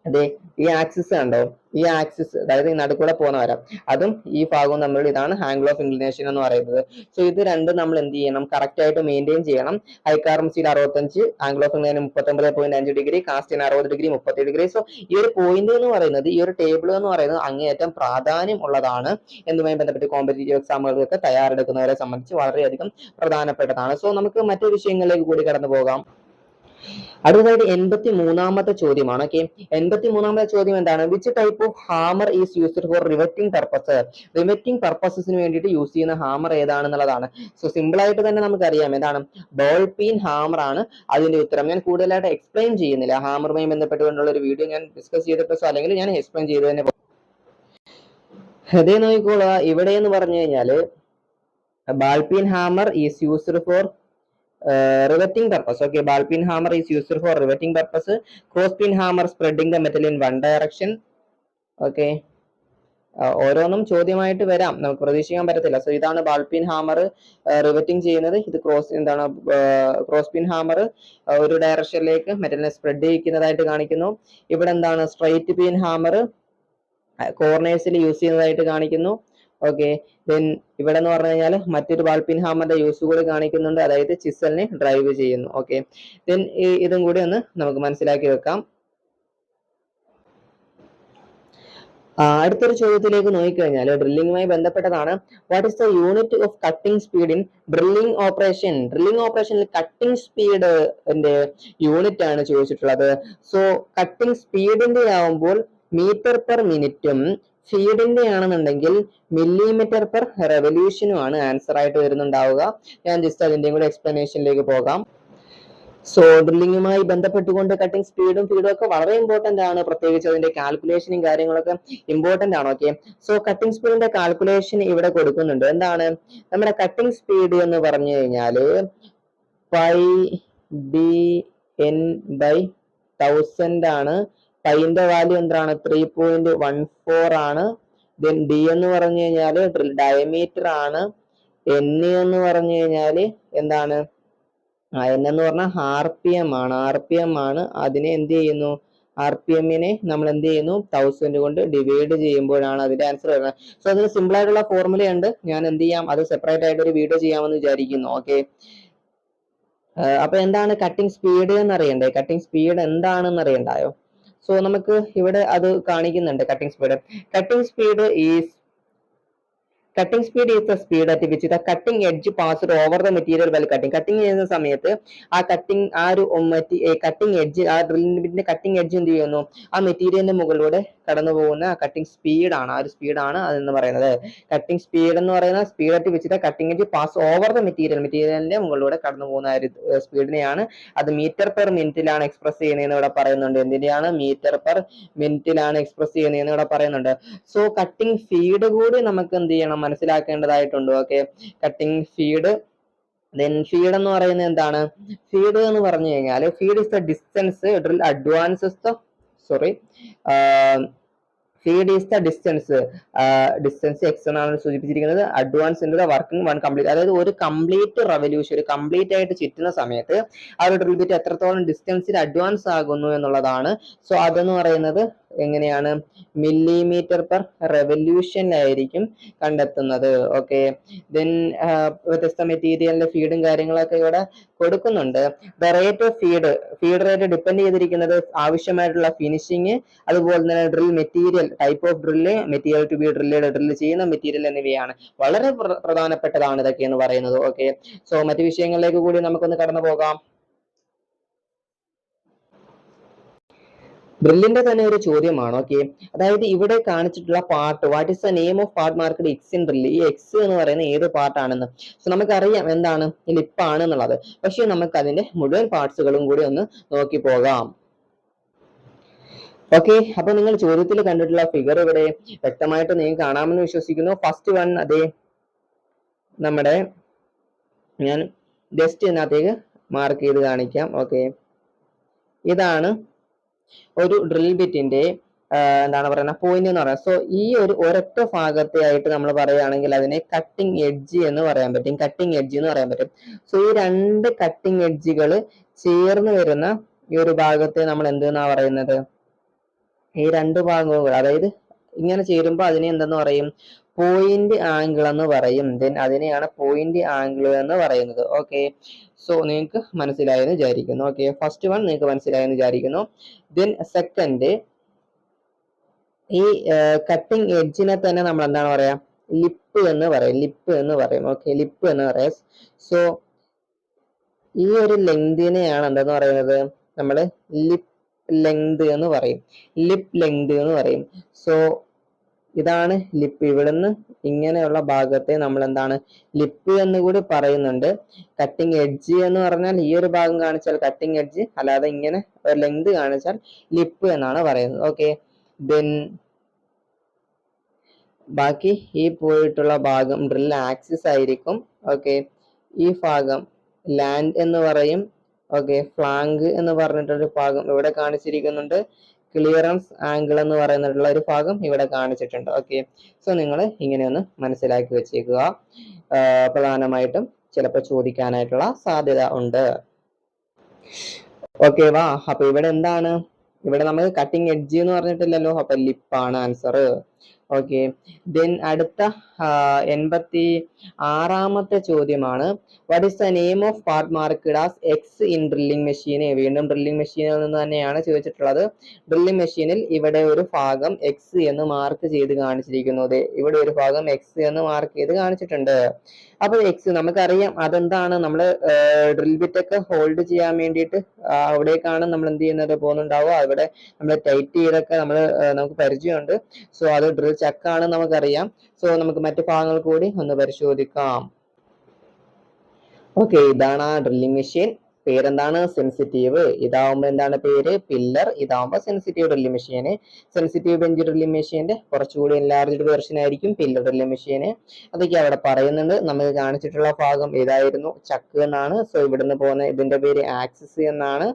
അതെ ഈ ആക്സിസ് കണ്ടോ? ഈ ആക്സിസ് അതായത് ഈ നടുക്കൂടെ പോകുന്ന വര. അതും ഈ ഭാഗവും തമ്മിൽ ഇതാണ് ആംഗിൾ ഓഫ് ഇൻക്ലിനേഷൻ എന്ന് പറയുന്നത്. സോ ഇത് രണ്ടും നമ്മൾ എന്ത് ചെയ്യണം? കറക്റ്റ് ആയിട്ട് മെയിന്റെയിൻ ചെയ്യണം. ഹൈക്കാർമസിയിൽ അറുപത്തഞ്ച് ആംഗിൾ ഓഫ് ഇൻക്ലിനേഷൻ മുപ്പത്തൊമ്പത് പോയിന്റ് അഞ്ച് ഡിഗ്രി കാസ്റ്റിന് അറുപത് ഡിഗ്രി മുപ്പത്തി ഡിഗ്രി സോ ഈ ഒരു പോയിന്റ് എന്ന് പറയുന്നത് ഈ ഒരു ടേബിൾ എന്ന് പറയുന്നത് അങ്ങേയറ്റം പ്രാധാന്യം ഉള്ളതാണ്. എന്നുമായി ബന്ധപ്പെട്ട് കോമ്പറ്റേറ്റീവ് എക്സാമുകൾക്കൊക്കെ തയ്യാറെടുക്കുന്നവരെ സംബന്ധിച്ച് വളരെയധികം പ്രധാനപ്പെട്ടതാണ്. സോ നമുക്ക് മറ്റു വിഷയങ്ങളിലേക്ക് കൂടി കടന്നു പോകാം. അടുത്തതായിട്ട് എൺപത്തി മൂന്നാമത്തെ ചോദ്യമാണ് ഓക്കെ എൺപത്തി മൂന്നാമത്തെ ചോദ്യം എന്താണ്? Which type of hammer is used for riveting purpose riveting പർപ്പസസിന് വേണ്ടിയിട്ട് യൂസ് ചെയ്യുന്ന ഹാമർ ഏതാണെന്നുള്ളതാണ്. സോ സിമ്പിൾ ആയിട്ട് തന്നെ നമുക്കറിയാം എന്താണ്? ബോൾ പീൻ ഹാമർ ആണ് അതിന്റെ ഉത്തരം. ഞാൻ കൂടുതലായിട്ട് എക്സ്പ്ലെയിൻ ചെയ്യുന്നില്ല. ഹാമറുമായി ബന്ധപ്പെട്ടുകൊണ്ടുള്ള ഒരു വീഡിയോ ഞാൻ ഡിസ്കസ് ചെയ്തിട്ട് അല്ലെങ്കിൽ ഞാൻ എക്സ്പ്ലെയിൻ ചെയ്ത് തന്നെ ഹൃദയ നോക്കിക്കോളുക ഇവിടെ എന്ന് പറഞ്ഞു കഴിഞ്ഞാൽ ball peen hammer is used for riveting purpose okay ball peen hammer is used for riveting purpose cross peen hammer spreading the metal in one direction okay ഓരോന്നും ചോദ്യമായിട്ട് വരാം. നമുക്ക് പ്രതീക്ഷിക്കാൻ പറ്റത്തില്ല. സോ ഇതാണ് ബാൾപിൻ ഹാമർ റിവറ്റിംഗ് ചെയ്യുന്നത്. ഇത് ക്രോസ് എന്താണ് ക്രോസ് പിൻ ഹാമർ ഒരു ഡയറക്ഷനിലേക്ക് മെറ്റലിനെ സ്പ്രെഡ് ചെയ്യിക്കുന്നതായിട്ട് കാണിക്കുന്നു. ഇവിടെ എന്താണ് സ്ട്രൈറ്റ് പിൻ ഹാമർ കോർണേഴ്സിൽ യൂസ് ചെയ്യുന്നതായിട്ട് കാണിക്കുന്നു. ഓക്കെ ദെൻ ഇവിടെ എന്ന് പറഞ്ഞു കഴിഞ്ഞാൽ മറ്റൊരു ബാൾപിൻ ഹാമറിന്റെ യൂസ് കൂടി കാണിക്കുന്നുണ്ട്. അതായത് ചിസലിനെ ഡ്രൈവ് ചെയ്യുന്നു. ഓക്കെ ദെൻ ഇതും കൂടി ഒന്ന് നമുക്ക് മനസ്സിലാക്കി വെക്കാം. അടുത്തൊരു ചോദ്യത്തിലേക്ക് നോക്കിക്കഴിഞ്ഞാൽ ഡ്രില്ലിങ്ങുമായി ബന്ധപ്പെട്ടതാണ്. What is the unit of cutting speed in drilling operation drilling ഓപ്പറേഷനിൽ cutting സ്പീഡിന്റെ യൂണിറ്റ് ആണ് ചോദിച്ചിട്ടുള്ളത്. സോ കട്ടിംഗ് സ്പീഡിന്റെ ആവുമ്പോൾ മീറ്റർ പെർ മിനിറ്റും ഫീഡിന്റെ ആണെന്നുണ്ടെങ്കിൽ മില്ലിമീറ്റർ പെർ റെവല്യൂഷനും ആണ് ആൻസർ ആയിട്ട് വരുന്നുണ്ടാവുക. ഞാൻ ജസ്റ്റ് അതിന്റെയും കൂടെ എക്സ്പ്ലനേഷനിലേക്ക് പോകാം. സോ ഡ്രില്ലിങ്ങുമായി ബന്ധപ്പെട്ടുകൊണ്ട് കട്ടിംഗ് സ്പീഡും ഫീഡും ഒക്കെ വളരെ ഇമ്പോർട്ടന്റ് ആണ്. പ്രത്യേകിച്ച് അതിന്റെ കാൽക്കുലേഷനും കാര്യങ്ങളൊക്കെ ഇമ്പോർട്ടന്റ് ആണ്. ഓക്കെ സോ കട്ടിംഗ് സ്പീഡിന്റെ കാൽക്കുലേഷൻ ഇവിടെ കൊടുക്കുന്നുണ്ട്. എന്താണ്? നമ്മുടെ കട്ടിംഗ് സ്പീഡ് എന്ന് പറഞ്ഞു കഴിഞ്ഞാൽ pi B N by thousand ആണ് പൈന്റെ വാല്യൂ എന്താണ്? ത്രീ പോയിന്റ് വൺ ഫോർ ആണ്. ദെൻ ഡി എന്ന് പറഞ്ഞു കഴിഞ്ഞാൽ ഡയമീറ്റർ ആണ്. എൻ എന്ന് പറഞ്ഞു കഴിഞ്ഞാൽ എന്താണ്? എൻ എന്ന് പറഞ്ഞാൽ ആർ പി എം ആണ്. ആർ പി എം ആണ്. അതിനെ എന്ത് ചെയ്യുന്നു? ആർ പി എമ്മിനെ നമ്മൾ എന്ത് ചെയ്യുന്നു? തൗസൻഡ് കൊണ്ട് ഡിവൈഡ് ചെയ്യുമ്പോഴാണ് അതിന്റെ ആൻസർ വരുന്നത്. സോ അതിന് സിമ്പിൾ ആയിട്ടുള്ള ഫോർമുല ഉണ്ട്. ഞാൻ എന്ത് ചെയ്യാം? അത് സെപ്പറേറ്റ് ആയിട്ട് ഒരു വീഡിയോ ചെയ്യാമെന്ന് വിചാരിക്കുന്നു. ഓക്കെ അപ്പൊ എന്താണ് കട്ടിംഗ് സ്പീഡ് എന്ന് അറിയണ്ടേ? കട്ടിംഗ് സ്പീഡ് എന്താണെന്ന് അറിയണ്ടായോ? സോ നമുക്ക് ഇവിടെ അത് കാണിക്കുന്നുണ്ട് cutting speed cutting speed is cutting speed is the speed at which the cutting edge passed over the material well cutting cutting ചെയ്യുന്ന സമയത്ത് ആ കട്ടിംഗ് ആ ഒരു കട്ടിംഗ് എഡ്ജ് ആ ഡ്രില്ലിന്റെ കട്ടിംഗ് എഡ്ജ് എന്ത് ചെയ്യുന്നു? ആ മെറ്റീരിയലിന്റെ മുകളിലൂടെ കടന്നു പോകുന്ന ആ കട്ടിംഗ് സ്പീഡാണ് ആ ഒരു സ്പീഡാണ് അതെന്ന് പറയുന്നത്. കട്ടിംഗ് സ്പീഡ് എന്ന് പറയുന്ന speed at which the cutting edge pass over the material മെറ്റീരിയലിന്റെ മുകളിലൂടെ കടന്നു പോകുന്ന ഒരു സ്പീഡിനെയാണ് അത് മീറ്റർ പെർ മിനിറ്റിലാണ് എക്സ്പ്രസ് ചെയ്യുന്നതെന്ന് ഇവിടെ പറയുന്നുണ്ട്. എന്തിന്റെയാണ് മീറ്റർ പെർ മിനിറ്റിലാണ് എക്സ്പ്രസ് ചെയ്യുന്നതെന്ന് ഇവിടെ പറയുന്നുണ്ട്. സോ കട്ടിംഗ് ഫീഡ് കൂടി നമുക്ക് എന്ത് ചെയ്യണം? മനസ്സിലാക്കേണ്ടതായിട്ടുണ്ട്. Okay cutting feed then feed എന്ന് പറയുന്നത് എന്താണ്? ഫീഡ് എന്ന് പറഞ്ഞു കഴിഞ്ഞാൽ feed is the distance drill advances the sorry feed is the distance distance X എന്നാണ് സൂചിപ്പിച്ചിരിക്കുന്നത്. Advance in the working one complete അതായത് ഒരു കംപ്ലീറ്റ് റവല്യൂഷൻ ഒരു കംപ്ലീറ്റ് ആയിട്ട് ചുറ്റുന്ന സമയത്ത് ആ ഒരു ഡ്രിൽ ബിറ്റ് എത്രത്തോളം ഡിസ്റ്റൻസിൽ അഡ്വാൻസ് ആകുന്നു എന്നുള്ളതാണ്. സോ അതെന്ന് പറയുന്നത് എങ്ങനെയാണ് മില്ലിമീറ്റർ പെർ ആയിരിക്കും കണ്ടെത്തുന്നത്? ഓക്കെ ദെൻ വ്യത്യസ്ത മെറ്റീരിയലിന്റെ ഫീഡും കാര്യങ്ങളൊക്കെ ഇവിടെ കൊടുക്കുന്നുണ്ട്. The rate of feed feed rate depend ചെയ്തിരിക്കുന്നത് ആവശ്യമായിട്ടുള്ള ഫിനിഷിങ് അതുപോലെ തന്നെ drill material type of drill material to be drill drill ചെയ്യുന്ന മെറ്റീരിയൽ എന്നിവയാണ്. വളരെ പ്രധാനപ്പെട്ടതാണ് ഇതൊക്കെ എന്ന് പറയുന്നത്. ഓക്കെ സോ മറ്റു വിഷയങ്ങളിലേക്ക് കൂടി നമുക്കൊന്ന് കടന്നു പോകാം ഡ്രില്ലിന്റെ തന്നെ ഒരു ചോദ്യമാണ് ഓക്കെ അതായത് ഇവിടെ കാണിച്ചിട്ടുള്ള part what is the name of part marked X in drill ഈ എക്സ് എന്ന് പറയുന്ന ഏത് പാർട്ടാണെന്ന് സോ നമുക്കറിയാം എന്താണ് ലിപ്പ് ആണ് എന്നുള്ളത്. പക്ഷേ നമുക്ക് അതിന്റെ മുഴുവൻ പാർട്സുകളും കൂടി ഒന്ന് നോക്കി പോകാം. ഓക്കെ അപ്പൊ നിങ്ങൾ ചോദ്യത്തിൽ കണ്ടിട്ടുള്ള ഫിഗർ ഇവിടെ വ്യക്തമായിട്ട് നിങ്ങൾ കാണാമെന്ന് വിശ്വസിക്കുന്നു. ഫസ്റ്റ് വൺ അതെ നമ്മുടെ ഞാൻ ജസ്റ്റ് ഇതിനകത്തേക്ക് മാർക്ക് ചെയ്ത് കാണിക്കാം ഓക്കെ ഇതാണ് ഒരു ഡ്രിൽ ബിറ്റിന്റെ എന്താണ് പറയുന്നത് പോയിന്റ് എന്ന് പറയുന്നത് സോ ഈ ഒരു ഒരൊറ്റ ഭാഗത്തെ ആയിട്ട് നമ്മൾ പറയുകയാണെങ്കിൽ അതിനെ കട്ടിംഗ് എഡ്ജ് എന്ന് പറയാൻ പറ്റും. കട്ടിംഗ് എഡ്ജ് എന്ന് പറയാൻ പറ്റും. സോ ഈ രണ്ട് കട്ടിംഗ് എഡ്ജുകൾ ചേർന്ന് വരുന്ന ഈ ഒരു ഭാഗത്തെ നമ്മൾ എന്തെന്നാ പറയുന്നത്? ഈ രണ്ട് ഭാഗങ്ങൾ അതായത് ഇങ്ങനെ ചേരുമ്പോൾ അതിനെ എന്തെന്ന് പറയും? പോയിന്റ് ആംഗിൾ എന്ന് പറയും. ദെൻ അതിനെയാണ് പോയിന്റ് ആംഗിൾ എന്ന് പറയുന്നത്. ഓക്കെ സോ നിങ്ങൾക്ക് മനസ്സിലായെന്ന് വിചാരിക്കുന്നു. ഓക്കെ ഫസ്റ്റ് വൺ നിങ്ങൾക്ക് മനസ്സിലായെന്ന് വിചാരിക്കുന്നു. ദെൻ സെക്കൻഡ് ഈ കട്ടിംഗ് എഡ്ജിനെ തന്നെ നമ്മൾ എന്താണ് പറയാ? ലിപ്പ് എന്ന് പറയും. ലിപ്പ് എന്ന് പറയും. ഓക്കെ ലിപ്പ് എന്ന് പറയാം. സോ ഈ ഒരു ലെങ്തിനെയാണ് എന്തെന്ന് പറയുന്നത്? നമ്മൾ ലിപ്പ് ലെങ്ത് എന്ന് പറയും. ലിപ്പ് ലെങ്ത് എന്ന് പറയും. സോ ഇതാണ് ലിപ്പ് ഇവിടുന്ന് ഇങ്ങനെയുള്ള ഭാഗത്തെ നമ്മൾ എന്താണ് ലിപ്പ് എന്ന് കൂടി പറയുന്നുണ്ട്. കട്ടിങ് എഡ്ജ് എന്ന് പറഞ്ഞാൽ ഈ ഒരു ഭാഗം കാണിച്ചാൽ കട്ടിങ് എഡ്ജ് അല്ലാതെ ഇങ്ങനെ ഒരു ലെങ്ത് കാണിച്ചാൽ ലിപ്പ് എന്നാണ് പറയുന്നത്. ഓക്കെ ദെൻ ബാക്കി ഈ പോയിട്ടുള്ള ഭാഗം ഡ്രിൽ ആക്സിസ് ആയിരിക്കും. ഓക്കെ ഈ ഭാഗം ലാൻഡ് എന്ന് പറയും. ഓക്കെ ഫ്ലാങ്ക് എന്ന് പറഞ്ഞിട്ടൊരു ഭാഗം ഇവിടെ കാണിച്ചിരിക്കുന്നുണ്ട്. ക്ലിയറൻസ് ആംഗിൾ എന്ന് പറയുന്നിട്ടുള്ള ഒരു ഭാഗം ഇവിടെ കാണിച്ചിട്ടുണ്ട്. ഓക്കെ സോ നിങ്ങൾ ഇങ്ങനെ ഒന്ന് മനസ്സിലാക്കി വെച്ചേക്കുക. പ്രധാനമായിട്ടും ചിലപ്പോൾ ചോദിക്കാനായിട്ടുള്ള സാധ്യത ഉണ്ട്. ഓക്കെ വാ. അപ്പൊ ഇവിടെ എന്താണ്? ഇവിടെ നമ്മൾ കട്ടിംഗ് എഡ്ജ് എന്ന് പറഞ്ഞിട്ടില്ലല്ലോ. അപ്പൊ ലിപ്പാണ് ആൻസർ ഓക്കെ ദെൻ അടുത്ത എൺപത്തി ആറാമത്തെ ചോദ്യമാണ്. What is the name of part marked as X in drilling machine വീണ്ടും ഡ്രില്ലിംഗ് മെഷീനിൽ നിന്ന് തന്നെയാണ് ചോദിച്ചിട്ടുള്ളത്. ഡ്രില്ലിംഗ് മെഷീനിൽ ഇവിടെ ഒരു ഭാഗം എക്സ് എന്ന് മാർക്ക് ചെയ്ത് കാണിച്ചിരിക്കുന്നത് ഇവിടെ ഒരു ഭാഗം എക്സ് എന്ന് മാർക്ക് ചെയ്ത് കാണിച്ചിട്ടുണ്ട്. അപ്പൊ എക്സ് നമുക്കറിയാം അതെന്താണ്. നമ്മൾ ഡ്രിൽ ബിറ്റ് ഒക്കെ ഹോൾഡ് ചെയ്യാൻ വേണ്ടിയിട്ട് അവിടേക്കാണ് നമ്മൾ എന്ത് ചെയ്യുന്നത്? പോകുന്നുണ്ടാവുക. അവിടെ നമ്മൾ ടൈറ്റ് ചെയ്തൊക്കെ നമ്മൾ നമുക്ക് പരിചയമുണ്ട്. സോ അത് ഡ്രിൽ ചക്കാണ് നമുക്കറിയാം. സോ നമുക്ക് മറ്റു ഭാഗങ്ങൾ കൂടി ഒന്ന് പരിശോധിക്കാം. ഓക്കെ ഇതാണ് ആ ഡ്രില്ലിംഗ് മെഷീൻ പേരെന്താണ്? സെൻസിറ്റീവ് ഇതാവുമ്പോ എന്താണ് പേര്? പില്ലർ ഇതാവുമ്പോ സെൻസിറ്റീവ് ഡ്രില്ലിംഗ് മെഷീന് സെൻസിറ്റീവ് ബെഞ്ച് ഡ്രില്ലിംഗ് മെഷീന്റെ കുറച്ചുകൂടി എൻലാർജ്ഡ് വേർഷൻ ആയിരിക്കും പില്ലർ ഡ്രില്ലിംഗ് മെഷീന് അതൊക്കെ അവിടെ പറയുന്നുണ്ട്. നമുക്ക് കാണിച്ചിട്ടുള്ള ഭാഗം ഇതായിരുന്നു ചക്ക് എന്നാണ്. സോ ഇവിടുന്ന് പോകുന്ന ഇതിന്റെ പേര് ആക്സിസ് എന്നാണ്.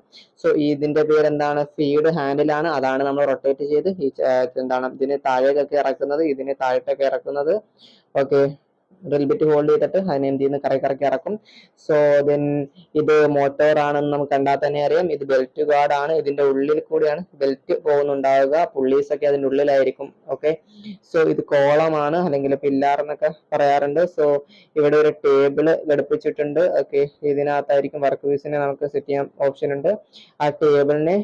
സോ ഇതിന്റെ പേര് എന്താണ് ഫീഡ് ഹാൻഡിലാണ് അതാണ് നമ്മൾ റൊട്ടേറ്റ് ചെയ്ത്. എന്താണ്? ഇതിന് താഴേക്കൊക്കെ ഇറക്കുന്നത്. ഇതിന് താഴോട്ടൊക്കെ ഇറക്കുന്നത്. ഓക്കെ ഡ്രിൽ ബിറ്റ് ഹോൾഡ് ചെയ്തിട്ട് അതിനെ എന്ത് ചെയ്യുന്നു? കറക്കി കറക്കി ഇറക്കും. സോ ദെൻ ഇത് മോട്ടോർ ആണെന്ന് നമുക്ക് കണ്ടാൽ തന്നെ അറിയാം. ഇത് ബെൽറ്റ് ഗാർഡ് ആണ്. ഇതിന്റെ ഉള്ളിൽ കൂടിയാണ് ബെൽറ്റ് പോകുന്നുണ്ടാവുക. പുള്ളീസ് ഒക്കെ അതിന്റെ ഉള്ളിലായിരിക്കും. ഓക്കെ സോ ഇത് കോളമാണ്. അല്ലെങ്കിൽ പില്ലാർ എന്നൊക്കെ പറയാറുണ്ട്. സോ ഇവിടെ ഒരു ടേബിൾ ഘടിപ്പിച്ചിട്ടുണ്ട്. ഓക്കെ ഇതിനകത്തായിരിക്കും വർക്ക് പീസിനെ നമുക്ക് സെറ്റ് ചെയ്യാൻ ഓപ്ഷൻ ഉണ്ട്. ആ ടേബിളിനെ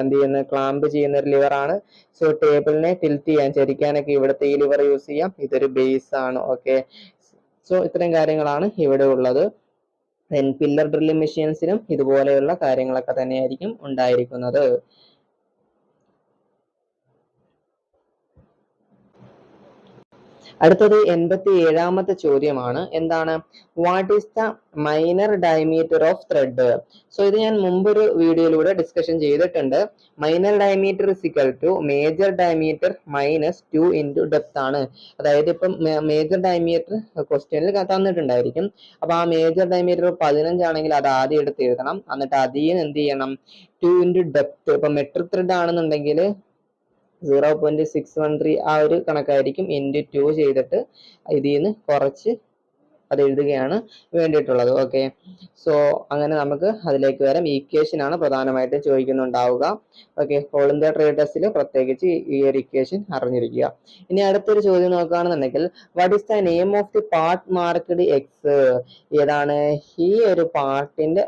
എന്ത് ചെയ്യുന്ന? ക്ലാമ്പ് ചെയ്യുന്ന ഒരു ലിവർ ആണ്. സോ ടേബിളിനെ ടിൽറ്റ് ചെയ്യാൻ ചരിക്കാനൊക്കെ ഇവിടുത്തെ ഈ ലിവർ യൂസ് ചെയ്യാം. ഇതൊരു ബേസ് ആണ്. ഓക്കെ സോ ഇത്രയും കാര്യങ്ങളാണ് ഇവിടെ ഉള്ളത്. ദെൻ പില്ലർ ഡ്രില്ലിംഗ് മെഷീൻസിനും ഇതുപോലെയുള്ള കാര്യങ്ങളൊക്കെ തന്നെയായിരിക്കും ഉണ്ടായിരിക്കുന്നത്. അടുത്തത് എൺപത്തി ഏഴാമത്തെ ചോദ്യമാണ്. എന്താണ്? What is the minor diameter of thread so ഇത് ഞാൻ മുമ്പൊരു വീഡിയോയിലൂടെ ഡിസ്കഷൻ ചെയ്തിട്ടുണ്ട്. Minor diameter is equal to major diameter minus two into depth ആണ്. അതായത് ഇപ്പം മേജർ ഡയമീറ്റർ ക്വസ്റ്റ്യനിൽ തന്നിട്ടുണ്ടായിരിക്കും. അപ്പൊ ആ മേജർ ഡയമീറ്റർ പതിനഞ്ചാണെങ്കിൽ അത് ആദ്യം എടുത്ത് എഴുതണം. എന്നിട്ട് അതിൽ എന്ത് ചെയ്യണം? ടു ഇന്റു ഡെപ്ത് ഇപ്പൊ മെട്രിക് ത്രെഡ് ആണെന്നുണ്ടെങ്കിൽ zero point six one three ആ ഒരു കണക്കായിരിക്കും ഇന്റു ടു ചെയ്തിട്ട് ഇതിൽ നിന്ന് കുറച്ച് അത് എഴുതുകയാണ് വേണ്ടിയിട്ടുള്ളത്. ഓക്കെ സോ അങ്ങനെ നമുക്ക് അതിലേക്ക് വരാം. ഇക്വേഷൻ ആണ് പ്രധാനമായിട്ടും ചോദിക്കുന്നുണ്ടാവുക. ഓക്കെ ഓൾ ഇന്ത്യ ട്രേഡ് ടെസ്റ്റിൽ പ്രത്യേകിച്ച് ഈ ഒരു ഇക്വേഷൻ അറിഞ്ഞിരിക്കുക. ഇനി അടുത്തൊരു ചോദ്യം നോക്കുകയാണെന്നുണ്ടെങ്കിൽ what is the name of the part marked X ഏതാണ് ഈ ഒരു പാർട്ടിന്റെ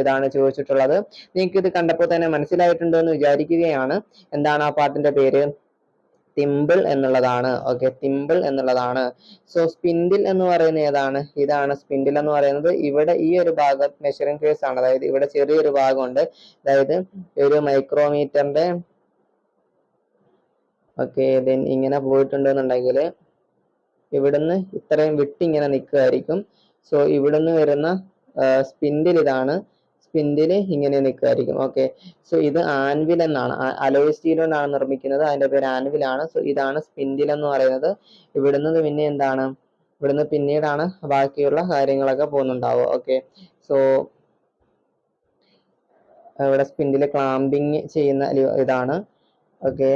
ഇതാണ് ചോദിച്ചിട്ടുള്ളത്. നിങ്ങൾക്ക് ഇത് കണ്ടപ്പോൾ തന്നെ മനസ്സിലായിട്ടുണ്ടോ എന്ന് വിചാരിക്കുകയാണ്. എന്താണ് ആ പാർട്ടിന്റെ പേര്? തിമ്പിൾ എന്നുള്ളതാണ്. ഓക്കെ തിമ്പിൾ എന്നുള്ളതാണ്. സോ സ്പിൻഡിൽ എന്ന് പറയുന്നത് ഏതാണ്? ഇതാണ് സ്പിൻഡിൽ എന്ന് പറയുന്നത്. ഇവിടെ ഈ ഒരു ഭാഗം മെഷറിംഗ് കേസ് ആണ്. അതായത് ഇവിടെ ചെറിയൊരു ഭാഗമുണ്ട്. അതായത് ഒരു മൈക്രോമീറ്ററിന്റെ ഓക്കെ ദെൻ ഇങ്ങനെ പോയിട്ടുണ്ടെന്നുണ്ടെങ്കിൽ ഇവിടുന്ന് ഇത്രയും വിട്ട് ഇങ്ങനെ നിൽക്കുമായിരിക്കും സോ ഇവിടുന്ന് വരുന്ന സ്പിൻഡിൽ ഇതാണ്. സ്പിൻഡിൽ ഇങ്ങനെ നിൽക്കുമായിരിക്കും ഓക്കെ സോ ഇത് ആൻവിൽ എന്നാണ്. അലോയ് സ്റ്റീൽ കൊണ്ടാണ് നിർമ്മിക്കുന്നത്. അതിന്റെ പേര് ആൻവിൽ ആണ്. സോ ഇതാണ് സ്പിൻഡിൽ എന്ന് പറയുന്നത്. ഇവിടുന്ന് പിന്നെ എന്താണ്? ഇവിടുന്ന് പിന്നീടാണ് ബാക്കിയുള്ള കാര്യങ്ങളൊക്കെ പോകുന്നുണ്ടാവുക. ഓക്കെ സോ ഇവിടെ സ്പിൻഡിൽ ക്ലാമ്പിങ് ചെയ്യുന്ന ഇതാണ്. ഓക്കെ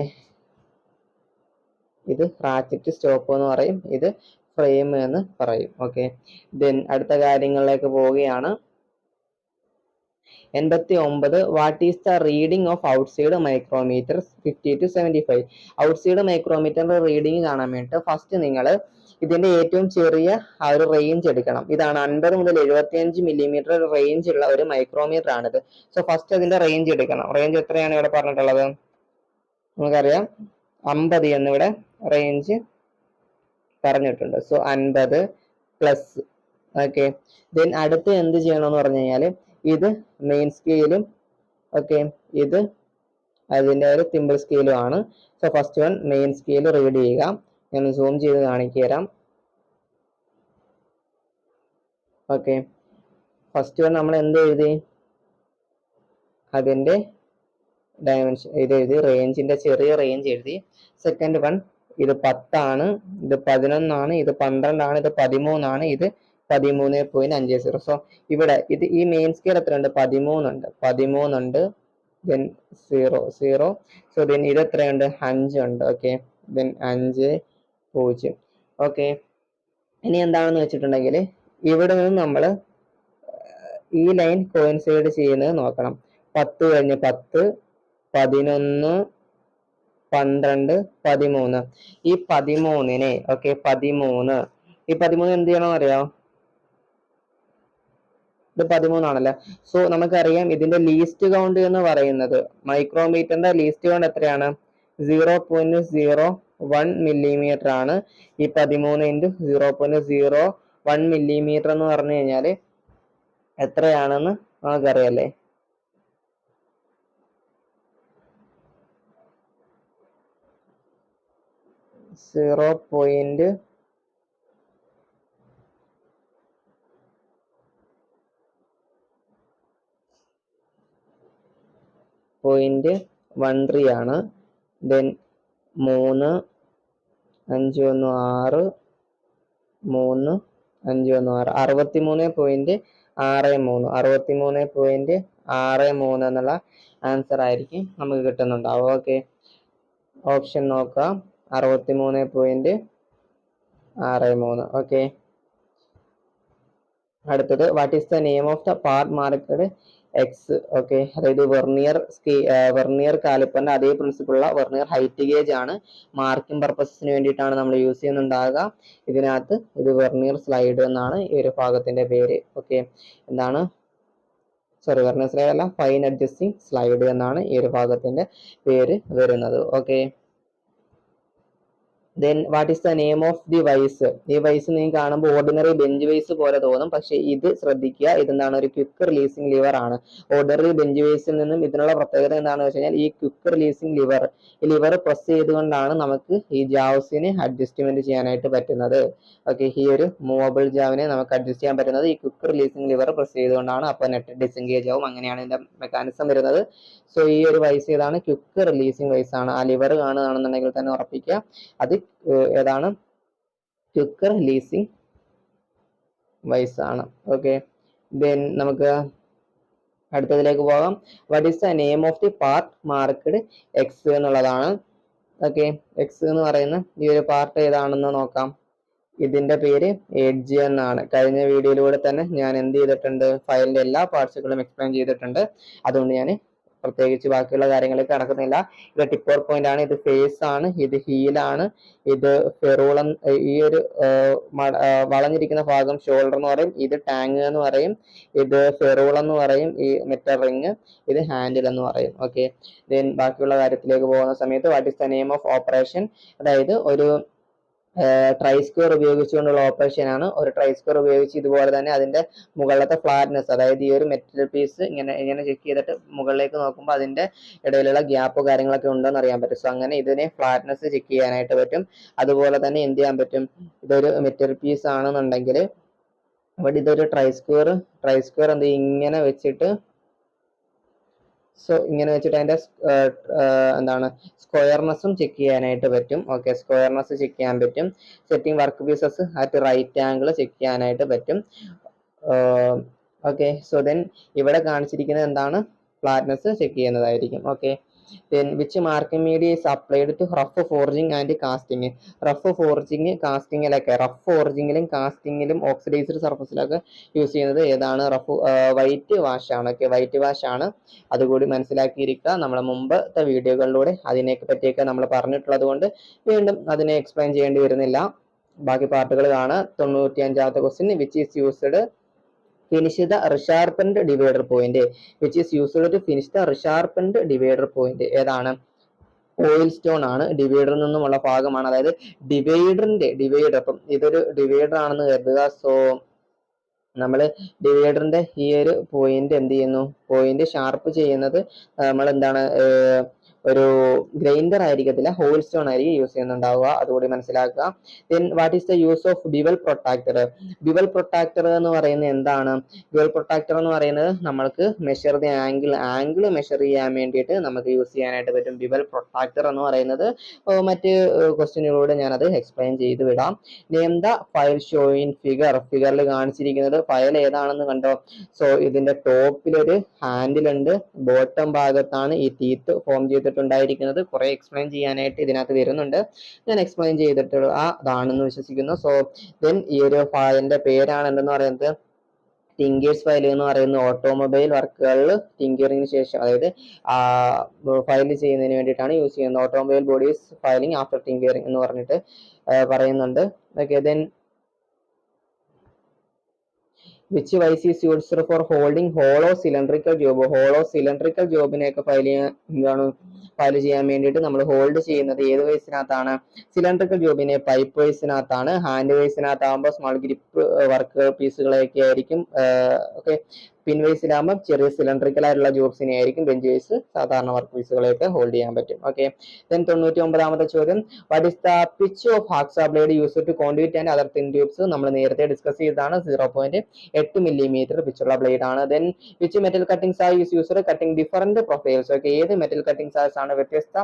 ഇത് റാക്കറ്റ് സ്റ്റോപ്പ് എന്ന് പറയും. ഇത് ഫ്രെയിം എന്ന് പറയും. ഓക്കെ ദെൻ അടുത്ത കാര്യങ്ങളിലേക്ക് പോവുകയാണ്. എൺപത്തി ഒമ്പത് what is the reading of outside micrometer fifty two seventy five outside മൈക്രോമീറ്ററിന്റെ reading കാണാൻ വേണ്ടിയിട്ട് ഫസ്റ്റ് നിങ്ങൾ ഇതിന്റെ ഏറ്റവും ചെറിയ ആ ഒരു റേഞ്ച് എടുക്കണം. ഇതാണ് അൻപത് മുതൽ എഴുപത്തി അഞ്ച് മില്ലിമീറ്റർ റേഞ്ച് ഉള്ള ഒരു മൈക്രോമീറ്റർ ആണിത് സോ ഫസ്റ്റ് അതിന്റെ റേഞ്ച് എടുക്കണം. റേഞ്ച് എത്രയാണ് ഇവിടെ പറഞ്ഞിട്ടുള്ളത്? നമുക്കറിയാം. അമ്പത് എന്നിവിടെ റേഞ്ച് പറഞ്ഞിട്ടുണ്ട്. സോ അൻപത് പ്ലസ് ഓക്കെ ദെൻ അടുത്ത് എന്ത് ചെയ്യണമെന്ന് പറഞ്ഞു കഴിഞ്ഞാൽ ഇത് മെയിൻ സ്കെയിലും ഓക്കെ ഇത് അതിന്റെ ഒരു തിമ്പിൾ സ്കെയിലും ആണ്. So first one main scale read ചെയ്യുക. ഞാൻ സൂം ചെയ്ത് കാണിച്ചു തരാം. ഓക്കെ ഫസ്റ്റ് വൺ നമ്മൾ എന്ത് എഴുതി? അതിന്റെ ഡയമെൻഷൻ ഇത് എഴുതി റേഞ്ചിന്റെ ചെറിയ റേഞ്ച് എഴുതി. സെക്കൻഡ് വൺ ഇത് പത്താണ് ഇത് പതിനൊന്നാണ് ഇത് പന്ത്രണ്ടാണ് ഇത് പതിമൂന്നാണ് ഇത് പതിമൂന്ന് പോയിന്റ് അഞ്ച് സീറോ സോ ഇവിടെ ഇത് ഈ മെയിൻ സ്കെയിൽ എത്രയുണ്ട്? പതിമൂന്നുണ്ട്. പതിമൂന്നുണ്ട് then zero zero so then ഇത് എത്രയുണ്ട്? അഞ്ചുണ്ട്. ഓക്കെ ദെൻ അഞ്ച് പൂജ്യം. ഓക്കെ ഇനി എന്താണെന്ന് വെച്ചിട്ടുണ്ടെങ്കിൽ ഇവിടെ നിന്ന് നമ്മൾ ഈ ലൈൻ കോയിൻസൈഡ് ചെയ്യുന്നത് നോക്കണം. പത്ത് കഴിഞ്ഞ് പത്ത് പതിനൊന്ന് പന്ത്രണ്ട് പതിമൂന്ന്. ഈ പതിമൂന്നിനെ ഓക്കെ പതിമൂന്ന്. ഈ പതിമൂന്ന് എന്ത് ചെയ്യണമെന്ന് അറിയാം ഇത് പതിമൂന്നാണല്ലോ? സോ നമുക്കറിയാം ഇതിന്റെ ലീസ്റ്റ് കൗണ്ട് എന്ന് പറയുന്നത് മൈക്രോമീറ്ററിന്റെ ലീസ്റ്റ് കൗണ്ട് എത്രയാണ്? Zero point zero one millimetre ആണ്. ഈ പതിമൂന്ന് into zero point zero one millimetre എന്ന് പറഞ്ഞു കഴിഞ്ഞാൽ എത്രയാണെന്ന് നമുക്കറിയാല്ലേ? Zero point point one three ആണ്. ദെൻ മൂന്ന് അഞ്ച് ഒന്ന് ആറ് മൂന്ന് അഞ്ച് ഒന്ന് ആറ്. അറുപത്തി മൂന്ന് പോയിന്റ് ആറ് മൂന്ന്. അറുപത്തി മൂന്ന് പോയിന്റ് ആറ് മൂന്ന് എന്നുള്ള ആൻസർ ആയിരിക്കും നമുക്ക് കിട്ടുന്നുണ്ടാവും ഓക്കെ ഓപ്ഷൻ നോക്കാം അറുപത്തി മൂന്ന് പോയിന്റ് ആറ് മൂന്ന്. ഓക്കെ അടുത്തത് what is the name of the part marked X okay അതായത് വെർണിയർ സ്കേ വെർണിയർ കാലിപ്പറിന്റെ അതേ പ്രിൻസിപ്പിളുള്ള വെർണിയർ ഹൈറ്റ് ഗേജ് ആണ് മാർക്കിംഗ് പർപ്പസിന് വേണ്ടിയിട്ടാണ് നമ്മൾ യൂസ് ചെയ്യുന്നുണ്ടാകുക ഇതിനകത്ത് ഇത് വെർണിയർ സ്ലൈഡ് എന്നാണ് ഈ ഒരു ഭാഗത്തിന്റെ പേര് ഓക്കെ എന്താണ്? സോറി വെർണിയർ സ്ലൈഡ് അല്ല ഫൈൻ അഡ്ജസ്റ്റിംഗ് സ്ലൈഡ് എന്നാണ് ഈ ഒരു ഭാഗത്തിന്റെ പേര് വരുന്നത് okay then what is the name of the vice ഈ വൈസ് നിങ്ങൾക്ക് കാണുമ്പോൾ ഓർഡിനറി ബെഞ്ച് വൈസ് പോലെ തോന്നും. പക്ഷേ ഇത് ശ്രദ്ധിക്കുക ഇതെന്താണ്? ഒരു ക്വിക്ക് റിലീസിംഗ് ലിവർ ആണ്. ഓർഡിനറി ബെഞ്ച് വൈസിൽ നിന്നും ഇതിനുള്ള പ്രത്യേകത എന്താണെന്ന് വെച്ച് കഴിഞ്ഞാൽ ഈ ക്വിക്ക് റിലീസിംഗ് ലിവർ ഈ ലിവർ പ്രസ് ചെയ്തുകൊണ്ടാണ് നമുക്ക് ഈ ജാവ്സിനെ അഡ്ജസ്റ്റ്മെന്റ് ചെയ്യാനായിട്ട് പറ്റുന്നത്. ഓക്കെ ഈ ഒരു മൂവബിൾ ജാവിനെ നമുക്ക് അഡ്ജസ്റ്റ് ചെയ്യാൻ പറ്റുന്നത് ഈ ക്വിക്ക് റിലീസിംഗ് ലിവർ പ്രസ് ചെയ്തുകൊണ്ടാണ്. അപ്പോൾ നെറ്റ് ഡിസെൻഗേജ് ആവും. അങ്ങനെയാണ് ഇതിന്റെ മെക്കാനിസം വരുന്നത്. സോ ഈ ഒരു വൈസ് ഏതാണ്? ക്വിക്ക് റിലീസിംഗ് വൈസ് ആണ്. ആ ലിവർ കാണുകയാണെന്നുണ്ടെങ്കിൽ തന്നെ ഉറപ്പിക്കുക. അത് ഏതാണ്? ക്വിക്കർ ലീസിങ് വൈസ് ആണ്. ഓക്കെ ദെൻ നമുക്ക് അടുത്തതിലേക്ക് പോകാം. What is the name of the part marked X എന്നുള്ളതാണ്. ഓക്കെ എക്സ് എന്ന് പറയുന്ന ഈ ഒരു പാർട്ട് ഏതാണെന്ന് നോക്കാം. ഇതിന്റെ പേര് എഡ്ജ് എന്നാണ് കഴിഞ്ഞ വീഡിയോയിലൂടെ തന്നെ ഞാൻ എന്ത് ചെയ്തിട്ടുണ്ട്? ഫയലിന്റെ എല്ലാ പാർട്സുകളും എക്സ്പ്ലെയിൻ ചെയ്തിട്ടുണ്ട്. അതുകൊണ്ട് ഞാൻ പ്രത്യേകിച്ച് ബാക്കിയുള്ള കാര്യങ്ങളിലേക്ക് കടക്കുന്നില്ല ഇത് ടിപ്പർ പോയിന്റ് ആണ് ഇത് ഫേസ് ആണ് ഇത് ഹീൽ ആണ് ഇത് ഫെറൂളം ഈ ഒരു വളഞ്ഞിരിക്കുന്ന ഭാഗം ഷോൾഡർ എന്ന് പറയും ഇത് ടാങ് എന്ന് പറയും ഇത് ഫെറൂൾ എന്ന് പറയും ഈ മെറ്റൽ റിങ് ഇത് ഹാൻഡിൽ എന്ന് പറയും. ഓക്കെ ദെൻ ബാക്കിയുള്ള കാര്യത്തിലേക്ക് പോകുന്ന സമയത്ത് what is the name of operation അതായത് ഒരു ട്രൈസ്ക്വയർ ഉപയോഗിച്ചുകൊണ്ടുള്ള ഓപ്പറേഷൻ ആണ്. ഒരു ട്രൈസ്ക്വയർ ഉപയോഗിച്ച് ഇതുപോലെ തന്നെ അതിന്റെ മുകളിലത്തെ ഫ്ലാറ്റ്നെസ് അതായത് ഈ ഒരു മെറ്റീരിയൽ പീസ് ഇങ്ങനെ ഇങ്ങനെ ചെക്ക് ചെയ്തിട്ട് മുകളിലേക്ക് നോക്കുമ്പോൾ അതിന്റെ ഇടയിലുള്ള ഗ്യാപ്പ് കാര്യങ്ങളൊക്കെ ഉണ്ടോ എന്ന് അറിയാൻ പറ്റും. സോ അങ്ങനെ ഇതിനെ ഫ്ലാറ്റ്നെസ് ചെക്ക് ചെയ്യാനായിട്ട് പറ്റും. അതുപോലെ തന്നെ എന്ത് ചെയ്യാൻ പറ്റും? ഇതൊരു മെറ്റീരിയൽ പീസ് ആണെന്നുണ്ടെങ്കിൽ ഇവിടെ ഇതൊരു ട്രൈസ്ക്വയർ ട്രൈസ്ക്വയർ എന്ത് ചെയ്യും? ഇങ്ങനെ വെച്ചിട്ട് സോ ഇങ്ങനെ വെച്ചിട്ട് അതിന്റെ എന്താണ് സ്ക്വയർനെസ്സും ചെക്ക് ചെയ്യാനായിട്ട് പറ്റും. ഓക്കെ സ്ക്വയർനെസ് ചെക്ക് ചെയ്യാൻ പറ്റും. Setting work pieces at right angle check ചെയ്യാനായിട്ട് പറ്റും. ഓക്കെ സോ ദെൻ ഇവിടെ കാണിച്ചിരിക്കുന്നത് എന്താണ്? ഫ്ലാറ്റ്നെസ് ചെക്ക് ചെയ്യുന്നതായിരിക്കും. Okay then which marking media is applied to rough forging and casting rough forging കാസ്റ്റിങ്ങിലൊക്കെ റഫ് ഫോർജിങ്ങിലും കാസ്റ്റിങ്ങിലും ഓക്സിഡൈസ്ഡ് സർഫസിലൊക്കെ യൂസ് ചെയ്യുന്നത് ഏതാണ്? റഫ് വൈറ്റ് വാഷ് ആണ്. ഓക്കെ വൈറ്റ് വാഷ് ആണ്. അതുകൂടി മനസ്സിലാക്കിയിരിക്കുക. നമ്മളെ മുമ്പത്തെ വീഡിയോകളിലൂടെ അതിനെ പറ്റിയൊക്കെ നമ്മൾ പറഞ്ഞിട്ടുള്ളത് കൊണ്ട് വീണ്ടും അതിനെ എക്സ്പ്ലെയിൻ ചെയ്യേണ്ടി വരുന്നില്ല. ബാക്കി പാർട്ടുകൾ കാണാം തൊണ്ണൂറ്റി അഞ്ചാമത്തെ question which is used finish the resharpened divider point which is used to finish the റിഷാർപ്പൻഡ് divider point. ഏതാണ്? ഓയിൽ സ്റ്റോൺ ആണ്. ഡിവൈഡറിൽ നിന്നുമുള്ള ഭാഗമാണ്. അതായത് ഡിവൈഡറിന്റെ ഡിവൈഡർ അപ്പം ഇതൊരു ഡിവൈഡർ ആണെന്ന് കരുതുക. സോ നമ്മൾ ഡിവൈഡറിന്റെ ഈ ഒരു പോയിന്റ് എന്ത് ചെയ്യുന്നു? പോയിന്റ് ഷാർപ്പ് ചെയ്യുന്നത് നമ്മൾ എന്താണ് ഒരു ഗ്രൈൻഡർ ആയിരിക്കത്തില്ല ഹോൾ സ്റ്റോൺ ആയിരിക്കും യൂസ് ചെയ്യുന്നുണ്ടാവുക അതുകൂടി മനസ്സിലാക്കുക. Then what is the use of bevel protractor bevel protractor എന്ന് പറയുന്നത് എന്താണ്? ബിവൽ പ്രൊട്ടാക്ടർ എന്ന് പറയുന്നത് നമ്മൾക്ക് measure the angle angle measure ചെയ്യാൻ വേണ്ടിയിട്ട് നമുക്ക് യൂസ് ചെയ്യാനായിട്ട് പറ്റും. ബിവൽ പ്രൊട്ടാക്ടർ എന്ന് പറയുന്നത് മറ്റ് ക്വസ്റ്റ്യനുകളോട് ഞാനത് എക്സ്പ്ലെയിൻ ചെയ്ത് വിടാം. Name the file show in figure ഫിഗറിൽ കാണിച്ചിരിക്കുന്നത് ഫയൽ ഏതാണെന്ന് കണ്ടോ? സോ ഇതിന്റെ ടോപ്പിലൊരു ഹാൻഡിൽ ഉണ്ട്. ബോട്ടം ഭാഗത്താണ് ഈ തീത്ത് ഫോം ചെയ്തിട്ടുണ്ടായിരിക്കുന്നത്. കുറെ എക്സ്പ്ലെയിൻ ചെയ്യാനായിട്ട് ഇതിനകത്ത് വരുന്നുണ്ട്. ഞാൻ എക്സ്പ്ലെയിൻ ചെയ്തിട്ടുള്ള അതാണെന്ന് വിശ്വസിക്കുന്നു. സോ ദെൻ ഈ ഒരു ഫയലിന്റെ പേരാണ് എന്തെന്ന് പറയുന്നത്? ടിങ്കേഴ്സ് ഫയൽ എന്ന് പറയുന്ന ഓട്ടോമൊബൈൽ വർക്കുകളിൽ ടിങ്കറിങ്ങിന് ശേഷം അതായത് ഫയൽ ചെയ്യുന്നതിന് വേണ്ടിയിട്ടാണ് യൂസ് ചെയ്യുന്നത്. Automobile bodies filing after tinkering എന്ന് പറഞ്ഞിട്ട് പറയുന്നുണ്ട്. Okay then which vice is used for holding hollow cylindrical job hollow cylindrical ജോബിനെയൊക്കെ file ചെയ്യാൻ എന്താണ് ഫയൽ ചെയ്യാൻ വേണ്ടിയിട്ട് നമ്മൾ ഹോൾഡ് ചെയ്യുന്നത് ഏത് വയസ്സിനകത്താണ് സിലിണ്ടറിക്കൽ ജോബിനെ പൈപ്പ് വയസ്സിനകത്താണ് ഹാൻഡ് വയസ്സിനകത്താകുമ്പോൾ സ്മാൾ ഗ്രിപ്പ് വർക്ക് പീസുകളെയൊക്കെ ആയിരിക്കും ഓക്കെ പിൻ വയസ്സിലാകുമ്പോൾ ചെറിയ സിലിണ്ടറിക്കൽ ആയിട്ടുള്ള ജോബ്സിനെ ആയിരിക്കും. ബെഞ്ച് വൈസ് സാധാരണ വർക്ക് പീസുകളെയൊക്കെ ഹോൾഡ് ചെയ്യാൻ പറ്റും. ഓക്കെ ദെൻ തൊണ്ണൂറ്റി ഒമ്പതാമത്തെ ചോദ്യം. What is the pitch of hacksaw blade use to conduit and other thin tubes നമ്മൾ നേരത്തെ ഡിസ്കസ് ചെയ്തതാണ്. സീറോ പോയിന്റ് എട്ട് മില്ലിമീറ്റർ പിച്ചുള്ള ബ്ലേഡ് ആണ്. ദെൻ വിച്ച് മെറ്റൽ കട്ടിംഗ്സ് ആ use user cutting different profiles okay ഏത് മെറ്റൽ കട്ടിംഗ് സാസ് ആണ് വ്യത്യസ്ത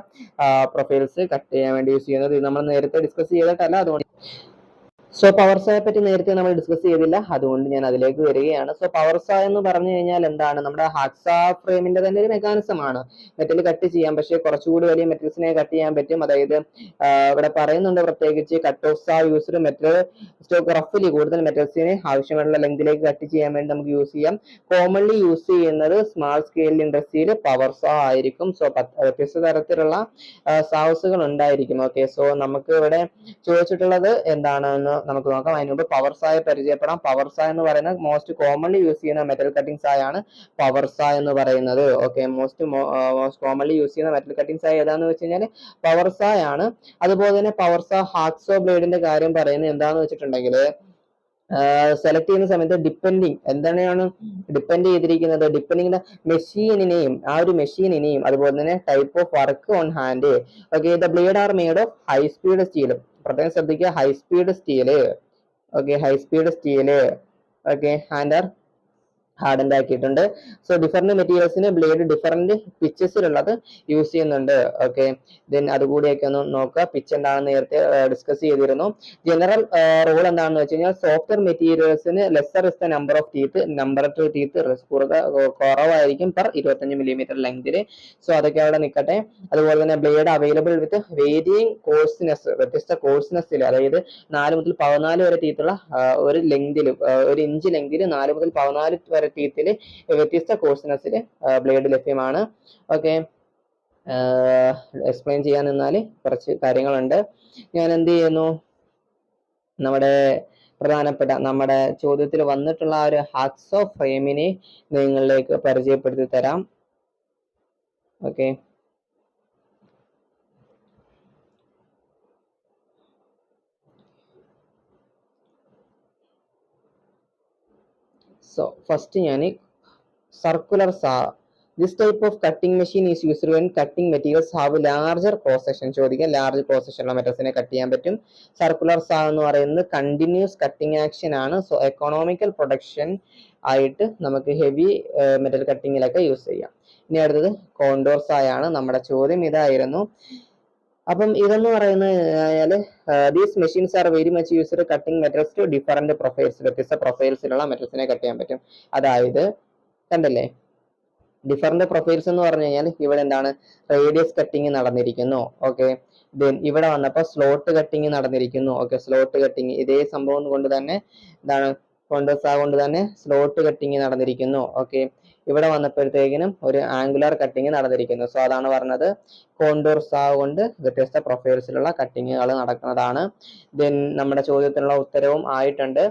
പ്രൊഫൈൽസ് കട്ട് ചെയ്യാൻ വേണ്ടി യൂസ് ചെയ്യുന്നത്? നമ്മൾ നേരത്തെ ഡിസ്കസ് ചെയ്തിട്ടല്ല. അതുകൊണ്ട് സോ പവർ സോയെ പറ്റി നേരത്തെ നമ്മൾ ഡിസ്കസ് ചെയ്തില്ല. അതുകൊണ്ട് ഞാൻ അതിലേക്ക് വരികയാണ്. സോ പവർ സോ എന്ന് പറഞ്ഞു കഴിഞ്ഞാൽ എന്താണ്? നമ്മുടെ ഹാക്സ ഫ്രെയിമിന്റെ തന്നെ ഒരു മെക്കാനിസം ആണ്. മെറ്റൽ കട്ട് ചെയ്യാം പക്ഷേ കുറച്ചുകൂടി വലിയ മെറ്റൽസിനെ കട്ട് ചെയ്യാൻ പറ്റും. അതായത് ഇവിടെ പറയുന്നുണ്ട് പ്രത്യേകിച്ച് cut off saw used metal stock റഫ്ലി കൂടുതൽ മെറ്റൽസിനെ ആവശ്യമുള്ള ലെങ്തിലേക്ക് കട്ട് ചെയ്യാൻ വേണ്ടി നമുക്ക് യൂസ് ചെയ്യാം. കോമൺലി യൂസ് ചെയ്യുന്നത് സ്മാൾ സ്കെയിൽ ഇൻഡസ്ട്രിയിൽ പവർ സോ ആയിരിക്കും. സോ വ്യത്യസ്ത തരത്തിലുള്ള സാവസുകൾ ഉണ്ടായിരിക്കും. ഓക്കെ സോ നമുക്ക് ഇവിടെ ചോദിച്ചിട്ടുള്ളത് എന്താണെന്ന് നമുക്ക് നോക്കാം. അതിന് മുമ്പ് പവർ സായ പരിചയപ്പെടാം. പവർ സായ എന്ന് പറയുന്നത് മോസ്റ്റ് കോമൺലി യൂസ് ചെയ്യുന്ന മെറ്റൽ കട്ടിംഗ് സായാണ് പവർ സായ എന്ന് പറയുന്നത്. Okay most most commonly use ചെയ്യുന്ന മെറ്റൽ കട്ടിംഗ് സായ ഏതാന്ന് വെച്ച് കഴിഞ്ഞാൽ പവർ സായാണ് അതുപോലെ തന്നെ പവർ സാ ഹാക്സോ ബ്ലേഡിന്റെ കാര്യം പറയുന്നത് എന്താന്ന് വെച്ചിട്ടുണ്ടെങ്കിൽ സെലക്ട് ചെയ്യുന്ന സമയത്ത് ഡിപ്പെൻഡിങ് എന്താണ് ഡിപ്പെൻഡ് ചെയ്തിരിക്കുന്നത്? ഡിപ്പെൻഡിങ് മെഷീനിനെയും ആ ഒരു മെഷീനിനെയും അതുപോലെ തന്നെ type of work on hand okay the blade are made of high speed steel പ്രത്യേകം ശ്രദ്ധിക്കുക. High speed steel okay high speed steel okay hand are hardened ആക്കിയിട്ടുണ്ട്. സോ ഡിഫറെന്റ് മെറ്റീരിയൽസിന് ബ്ലേഡ് ഡിഫറെന്റ് പിച്ചസിലുള്ളത് യൂസ് ചെയ്യുന്നുണ്ട്. ഓക്കെ ദെൻ അതുകൂടിയൊക്കെ ഒന്ന് നോക്കുക. പിച്ച് എന്താണെന്ന് നേരത്തെ ഡിസ്കസ് ചെയ്തിരുന്നു. ജനറൽ റൂൾ എന്താണെന്ന് വെച്ച് കഴിഞ്ഞാൽ software മെറ്റീരിയൽസിന് lesser is the number of teeth number to teeth കുറവായിരിക്കും പെർ ഇരുപത്തഞ്ച് മില്ലിമീറ്റർ ലെങ്തിൽ സോ അതൊക്കെ അവിടെ നിൽക്കട്ടെ അതുപോലെ തന്നെ blade available with varying coarseness വ്യത്യസ്ത കോഴ്സിനെസ്സിൽ അതായത് നാല് മുതൽ പതിനാല് വരെ ടീത്തുള്ള ഒരു ലെങ്തിൽ ഒരു ഇഞ്ച് ലെങ്തിൽ നാല് മുതൽ പതിനാല് വരെ ടീത്തിൽ വ്യത്യസ്ത കോഴ്സിനസിൽ ബ്ലേഡ് ലഭ്യമാണ്. ഓക്കെ എക്സ്പ്ലെയിൻ ചെയ്യാൻ നിന്നാൽ കുറച്ച് കാര്യങ്ങളുണ്ട്. ഞാൻ എന്ത് ചെയ്യുന്നു? നമ്മുടെ പ്രധാനപ്പെട്ട നമ്മുടെ ചോദ്യത്തിൽ വന്നിട്ടുള്ള ആ ഒരു ഹാക്സോ ഫ്രെയിമിനെ നിങ്ങളിലേക്ക് പരിചയപ്പെടുത്തി തരാം. ഓക്കെ സോ ഫസ്റ്റ് ഞാൻ circular saw this type of cutting machine is used when cutting materials have larger cross section ചോദിക്കാം ലാർജ് ക്രോസ് സെക്ഷനുള്ള മെറ്റൽസിനെ കട്ട് ചെയ്യാൻ പറ്റും. സർക്കുലർ സാ എന്ന് പറയുന്നത് കണ്ടിന്യൂസ് കട്ടിംഗ് ആക്ഷൻ ആണ്. സോ എക്കണോമിക്കൽ പ്രൊഡക്ഷൻ ആയിട്ട് നമുക്ക് ഹെവി മെറ്റൽ കട്ടിങ്ങിലൊക്കെ യൂസ് ചെയ്യാം. ഇനി അടുത്തത് കോണ്ടോർ സായാണ് നമ്മുടെ ചോദ്യം ഇതായിരുന്നു. അപ്പം ഇതെന്ന് പറയുന്നത് these machines are very much used cutting metals to different profiles വ്യത്യസ്ത പ്രൊഫൈൽസിലുള്ള മെറ്റൽസിനെ കട്ട് ചെയ്യാൻ പറ്റും. അതായത് കണ്ടല്ലേ? ഡിഫറെന്റ് പ്രൊഫൈൽസ് എന്ന് പറഞ്ഞു കഴിഞ്ഞാൽ ഇവിടെ എന്താണ്? റേഡിയസ് കട്ടിങ് നടന്നിരിക്കുന്നു ഓക്കെ ദെൻ ഇവിടെ വന്നപ്പോൾ സ്ലോട്ട് കട്ടിങ് നടന്നിരിക്കുന്നു ഓക്കെ സ്ലോട്ട് കട്ടിങ് ഇതേ സംഭവം കൊണ്ട് തന്നെ എന്താണ്? കോണ്ടോസ് കൊണ്ട് തന്നെ സ്ലോട്ട് കട്ടിങ് നടന്നിരിക്കുന്നു ഓക്കെ ഇവിടെ വന്നപ്പോഴത്തേക്കിനും ഒരു ആംഗുലർ കട്ടിങ് നടന്നിരിക്കുന്നു. സോ അതാണ് പറഞ്ഞത് കോണ്ടൂർ സാവ് കൊണ്ട് വ്യത്യസ്ത പ്രൊഫൈൽസിലുള്ള കട്ടിങ്ങുകൾ നടക്കുന്നതാണ്. ദെൻ നമ്മുടെ ചോദ്യത്തിനുള്ള ഉത്തരവും ആയിട്ടുണ്ട്.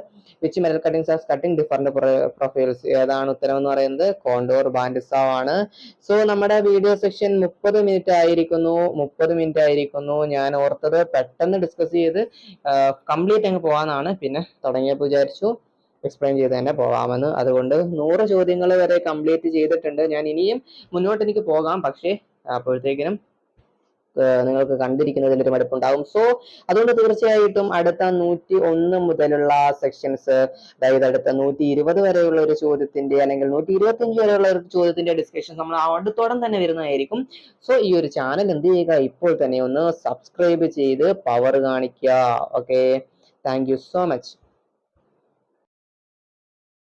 Which metal cuttings as cutting different profiles ഏതാണ് ഉത്തരം എന്ന് പറയുന്നത് കോണ്ടൂർ ബാൻഡിസാവ് ആണ്. സോ നമ്മുടെ വീഡിയോ സെക്ഷൻ മുപ്പത് മിനിറ്റ് ആയിരിക്കുന്നു. മുപ്പത് മിനിറ്റ് ആയിരിക്കുന്നു. ഞാൻ ഓർത്തത് പെട്ടെന്ന് ഡിസ്കസ് ചെയ്ത് കംപ്ലീറ്റ് അങ്ങ് പോകാനാണ് പിന്നെ തുടങ്ങിയപ്പോൾ വിചാരിച്ചു. എക്സ്പ്ലെയിൻ ചെയ്ത് തന്നെ പോകാമെന്ന്. അതുകൊണ്ട് നൂറ് ചോദ്യങ്ങൾ വരെ കംപ്ലീറ്റ് ചെയ്തിട്ടുണ്ട്. ഞാൻ ഇനിയും മുന്നോട്ട് എനിക്ക് പോകാം. പക്ഷേ അപ്പോഴത്തേക്കിനും നിങ്ങൾക്ക് കണ്ടിരിക്കുന്നതിൽ ഒരു മടുപ്പുണ്ടാകും സോ അതുകൊണ്ട് തീർച്ചയായിട്ടും അടുത്ത നൂറ്റി ഒന്ന് മുതലുള്ള സെക്ഷൻസ് അതായത് അടുത്ത നൂറ്റി ഇരുപത് വരെയുള്ള ഒരു ചോദ്യത്തിന്റെ അല്ലെങ്കിൽ നൂറ്റി ഇരുപത്തി അഞ്ച് വരെയുള്ള ഒരു ചോദ്യത്തിന്റെ ഡിസ്കഷൻ നമ്മൾ അടുത്തോളം തന്നെ വരുന്നതായിരിക്കും. സോ ഈ ഒരു ചാനൽ എന്ത് ചെയ്യുക? ഇപ്പോൾ തന്നെ ഒന്ന് സബ്സ്ക്രൈബ് ചെയ്ത് പവർ കാണിക്കുക. Okay thank you so much